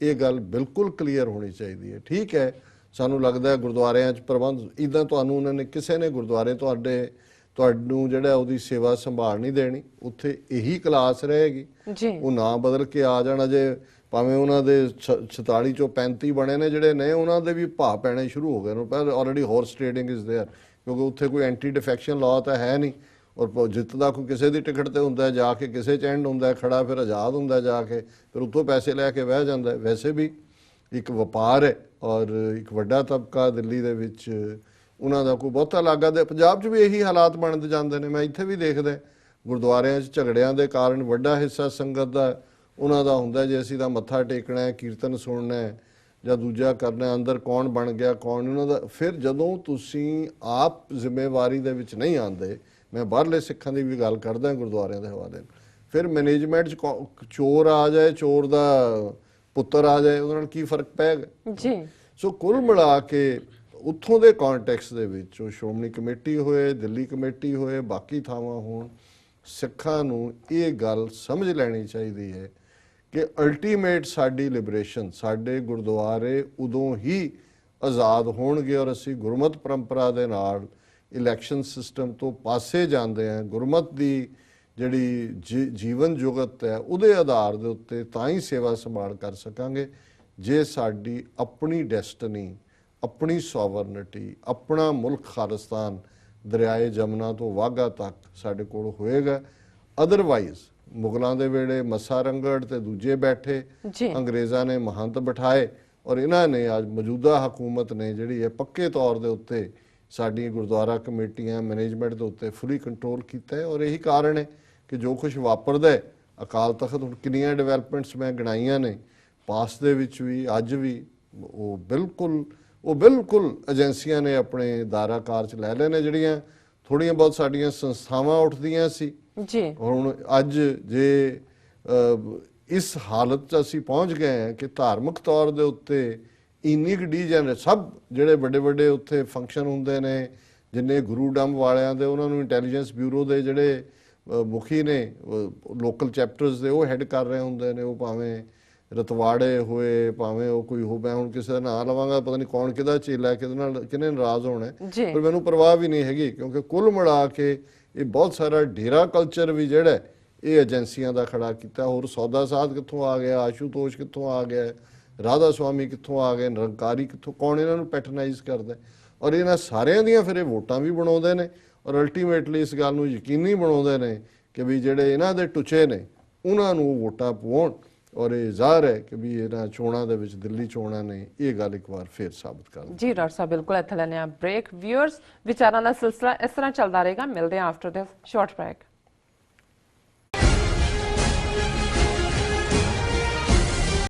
ਇਹ ਗੱਲ ਬਿਲਕੁਲ ਕਲੀਅਰ ਹੋਣੀ ਚਾਹੀਦੀ ਹੈ ਠੀਕ ਹੈ ਸਾਨੂੰ ਲੱਗਦਾ ਹੈ ਗੁਰਦੁਆਰਿਆਂ 'ਚ ਪ੍ਰਬੰਧ ਇਦਾਂ ਤੁਹਾਨੂੰ ਉਹਨਾਂ ਨੇ ਕਿਸੇ ਨੇ ਗੁਰਦੁਆਰੇ ਤੁਹਾਡੇ ਤੁਹਾਨੂੰ ਜਿਹੜਾ ਉਹਦੀ ਸੇਵਾ ਸੰਭਾਲ ਨਹੀਂ ਦੇਣੀ ਉੱਥੇ ਇਹੀ ਕਲਾਸ ਰਹੇਗੀ ਜੀ ਉਹ ਨਾਂ ਬਦਲ ਕੇ ਆ ਜਾਣਾ ਜੇ ਭਾਵੇਂ ਉਹਨਾਂ ਦੇ ਛ- 46 ਚੋਂ 35 ਬਣੇ ਨੇ ਜਿਹੜੇ ਨੇ ਉਹਨਾਂ ਦੇ ਵੀ ਭਾਅ ਪੈਣੇ ਸ਼ੁਰੂ ਹੋ ਗਏ ਨੇ ਪਰ already horse trading is there ਕਿਉਂਕਿ ਉੱਥੇ ਕੋਈ ਐਂਟੀ ਡਿਫੈਕਸ਼ਨ ਲਾਅ ਤਾਂ ਹੈ ਨਹੀਂ ਔਰ ਪ- ਜਿੱਤਦਾ ਕੋਈ ਕਿਸੇ ਦੀ ਟਿਕਟ ਤੇ ਹੁੰਦਾ ਜਾ ਕੇ ਕਿਸੇ ਚ ਐਂਡ ਹੁੰਦਾ ਹੈ, ਖੜਾ ਫਿਰ ਆਜ਼ਾਦ ਹੁੰਦਾ ਜਾ ਕੇ ਫਿਰ ਉੱਥੋਂ ਪੈਸੇ ਲੈ ਕੇ ਬਹਿ ਜਾਂਦਾ ਵੈਸੇ ਵੀ ਇੱਕ ਵਪਾਰ ਹੈ ਔਰ ਇੱਕ ਵੱਡਾ ਤਬਕਾ ਦਿੱਲੀ ਦੇ ਵਿੱਚ ਉਹਨਾਂ ਦਾ ਕੋਈ ਬਹੁਤਾ ਲਾਗਾ ਦੇ ਪੰਜਾਬ 'ਚ ਵੀ ਇਹੀ ਹਾਲਾਤ ਬਣਦੇ ਜਾਂਦੇ ਨੇ। ਮੈਂ ਇੱਥੇ ਵੀ ਦੇਖਦਾ ਗੁਰਦੁਆਰਿਆਂ 'ਚ ਝਗੜਿਆਂ ਦੇ ਕਾਰਨ ਵੱਡਾ ਹਿੱਸਾ ਸੰਗਤ ਦਾ ਉਹਨਾਂ ਦਾ ਹੁੰਦਾ ਜੇ ਅਸੀਂ ਤਾਂ ਮੱਥਾ ਟੇਕਣਾ ਹੈ ਕੀਰਤਨ ਸੁਣਨਾ ਹੈ ਜਾਂ ਦੂਜਾ ਕਰਨਾ ਅੰਦਰ ਕੌਣ ਬਣ ਗਿਆ ਕੌਣ ਉਹਨਾਂ ਦਾ ਫਿਰ ਜਦੋਂ ਤੁਸੀਂ ਆਪ ਜ਼ਿੰਮੇਵਾਰੀ ਦੇ ਵਿੱਚ ਨਹੀਂ ਆਉਂਦੇ ਮੈਂ ਬਾਹਰਲੇ ਸਿੱਖਾਂ ਦੀ ਵੀ ਗੱਲ ਕਰਦਾ ਗੁਰਦੁਆਰਿਆਂ ਦੇ ਹਵਾਲੇ ਫਿਰ ਮੈਨੇਜਮੈਂਟ 'ਚ ਚੋਰ ਆ ਜਾਏ ਚੋਰ ਦਾ ਪੁੱਤਰ ਆ ਜਾਏ ਉਹਦੇ ਨਾਲ ਕੀ ਫ਼ਰਕ ਪੈਗਾ ਜੀ। ਸੋ ਕੁੱਲ ਮਿਲਾ ਕੇ ਉੱਥੋਂ ਦੇ ਕੰਟੈਕਸਟ ਦੇ ਵਿੱਚ ਉਹ ਸ਼੍ਰੋਮਣੀ ਕਮੇਟੀ ਹੋਏ ਦਿੱਲੀ ਕਮੇਟੀ ਹੋਏ ਬਾਕੀ ਥਾਵਾਂ ਹੋਣ ਸਿੱਖਾਂ ਨੂੰ ਇਹ ਗੱਲ ਸਮਝ ਲੈਣੀ ਚਾਹੀਦੀ ਹੈ ਕਿ ਅਲਟੀਮੇਟ ਸਾਡੀ ਲਿਬਰੇਸ਼ਨ ਸਾਡੇ ਗੁਰਦੁਆਰੇ ਉਦੋਂ ਹੀ ਆਜ਼ਾਦ ਹੋਣਗੇ ਔਰ ਅਸੀਂ ਗੁਰਮਤ ਪਰੰਪਰਾ ਦੇ ਨਾਲ ਇਲੈਕਸ਼ਨ ਸਿਸਟਮ ਤੋਂ ਪਾਸੇ ਜਾਂਦੇ ਆ ਗੁਰਮਤ ਦੀ ਜਿਹੜੀ ਜੀਵਨ ਜੁਗਤ ਹੈ ਉਹਦੇ ਆਧਾਰ ਦੇ ਉੱਤੇ ਤਾਂ ਹੀ ਸੇਵਾ ਸੰਭਾਲ ਕਰ ਸਕਾਂਗੇ ਜੇ ਸਾਡੀ ਆਪਣੀ ਡੈਸਟਨੀ ਆਪਣੀ ਸੋਵਰਨਿਟੀ ਆਪਣਾ ਮੁਲਕ ਖਾਲਿਸਤਾਨ ਦਰਿਆਏ ਜਮਨਾ ਤੋਂ ਵਾਗਾ ਤੱਕ ਸਾਡੇ ਕੋਲ ਹੋਏਗਾ। ਅਦਰਵਾਈਜ਼ ਮੁਗਲਾਂ ਦੇ ਵੇਲੇ ਮੱਸਾ ਰੰਗੜ ਤੇ ਦੂਜੇ ਬੈਠੇ ਅੰਗਰੇਜ਼ਾਂ ਨੇ ਮਹੰਤ ਬਿਠਾਏ ਔਰ ਇਹਨਾਂ ਨੇ ਅੱਜ ਮੌਜੂਦਾ ਹਕੂਮਤ ਨੇ ਜਿਹੜੀ ਹੈ ਪੱਕੇ ਤੌਰ ਦੇ ਉੱਤੇ ਸਾਡੀ ਗੁਰਦੁਆਰਾ ਕਮੇਟੀਆਂ ਮੈਨੇਜਮੈਂਟ ਦੇ ਉੱਤੇ ਫੁੱਲੀ ਕੰਟਰੋਲ ਕੀਤਾ ਹੈ ਔਰ ਇਹੀ ਕਾਰਨ ਹੈ ਕਿ ਜੋ ਕੁਝ ਵਾਪਰਦਾ ਹੈ ਅਕਾਲ ਤਖਤ ਹੁਣ ਕਿੰਨੀਆਂ ਡਿਵੈਲਪਮੈਂਟਸ ਮੈਂ ਗਣਾਈਆਂ ਨੇ ਪਾਸ ਦੇ ਵਿੱਚ ਵੀ ਅੱਜ ਵੀ ਉਹ ਬਿਲਕੁਲ ਉਹ ਬਿਲਕੁਲ ਏਜੰਸੀਆਂ ਨੇ ਆਪਣੇ ਦਾਰਾ ਕਾਰ ਚ ਲੈ ਲਏ ਨੇ ਜਿਹੜੀਆਂ ਥੋੜੀਆਂ ਬਹੁਤ ਸਾਡੀਆਂ ਸੰਸਥਾਵਾਂ ਉੱਠਦੀਆਂ ਸੀ। ਜੀ। ਹੁਣ ਅੱਜ ਜੇ ਇਸ ਹਾਲਤ 'ਚ ਅਸੀਂ ਪਹੁੰਚ ਗਏ ਹਾਂ ਕਿ ਧਾਰਮਿਕ ਤੌਰ ਦੇ ਉੱਤੇ ਇੰਨੀ ਕੁ ਡੀਜਨਰੇਟ ਸਭ ਜਿਹੜੇ ਵੱਡੇ ਵੱਡੇ ਉੱਥੇ ਫੰਕਸ਼ਨ ਹੁੰਦੇ ਨੇ ਜਿੰਨੇ ਗੁਰੂ ਡੰਮ ਵਾਲਿਆਂ ਦੇ ਉਹਨਾਂ ਨੂੰ ਇੰਟੈਲੀਜੈਂਸ ਬਿਊਰੋ ਦੇ ਜਿਹੜੇ ਮੁਖੀ ਨੇ ਲੋਕਲ ਚੈਪਟਰਸ ਦੇ ਉਹ ਹੈੱਡ ਕਰ ਰਹੇ ਹੁੰਦੇ ਨੇ ਉਹ ਭਾਵੇਂ ਰਤਵਾੜੇ ਹੋਏ ਭਾਵੇਂ ਉਹ ਕੋਈ ਹੋ ਮੈਂ ਹੁਣ ਕਿਸੇ ਦਾ ਨਾਂ ਲਵਾਂਗਾ ਪਤਾ ਨਹੀਂ ਕੌਣ ਕਿਹਦਾ ਚੇਲਾ ਕਿਹਦੇ ਨਾਲ ਕਿਹਨੇ ਨਾਰਾਜ਼ ਹੋਣਾ ਪਰ ਮੈਨੂੰ ਪਰਵਾਹ ਵੀ ਨਹੀਂ ਹੈਗੀ ਕਿਉਂਕਿ ਕੁੱਲ ਮਿਲਾ ਕੇ ਇਹ ਬਹੁਤ ਸਾਰਾ ਡੇਰਾ ਕਲਚਰ ਵੀ ਜਿਹੜਾ ਇਹ ਏਜੰਸੀਆਂ ਦਾ ਖੜਾ ਕੀਤਾ ਹੋਰ ਸੌਦਾ ਸਾਧ ਕਿੱਥੋਂ ਆ ਗਿਆ ਆਸ਼ੂਤੋਸ਼ ਕਿੱਥੋਂ ਆ ਗਿਆ ਰਾਧਾ ਸੁਆਮੀ ਕਿੱਥੋਂ ਆ ਗਏ, ਨਿਰੰਕਾਰੀ ਕਿੱਥੋਂ, ਕੌਣ ਇਹਨਾਂ ਨੂੰ ਪੈਟਰਨਾਈਜ਼ ਕਰਦਾ ਔਰ ਇਹਨਾਂ ਸਾਰਿਆਂ ਦੀਆਂ ਫਿਰ ਇਹ ਵੋਟਾਂ ਵੀ ਬਣਾਉਂਦੇ ਨੇ, ਔਰ ਅਲਟੀਮੇਟਲੀ ਇਸ ਗੱਲ ਨੂੰ ਯਕੀਨੀ ਬਣਾਉਂਦੇ ਨੇ ਕਿ ਵੀ ਜਿਹੜੇ ਇਹਨਾਂ ਦੇ ਟੁੱਚੇ ਨੇ, ਉਹਨਾਂ ਨੂੰ ਵੋਟਾਂ ਪਵਾਉਣ। ਔਰ ਇਹ ਜ਼ਾਹਰ ਹੈ ਕਿ ਵੀ ਇਹਨਾਂ ਚੋਣਾਂ ਦੇ ਵਿੱਚ ਦਿੱਲੀ ਚੋਣਾਂ ਨੇ ਇਹ ਗੱਲ ਇੱਕ ਵਾਰ ਫੇਰ ਸਾਬਤ ਕਰ ਦਿੱਤੀ। ਜੀ, ਡਾਕਟਰ ਸਾਹਿਬ, ਬਿਲਕੁਲ ਇੱਥੇ ਲੈਣੇ ਆ ਬ੍ਰੇਕ ਵਿਊਅਰਸ ਵਿਚਾਰਾਂ ਦਾ ਸਿਲਸਿਲਾ ਇਸ ਤਰ੍ਹਾਂ ਚੱਲਦਾ ਰਹੇਗਾ। ਮਿਲਦੇ ਆ ਆਫਟਰ ਦਿਸ ਸ਼ਾਰਟ ਬ੍ਰੇਕ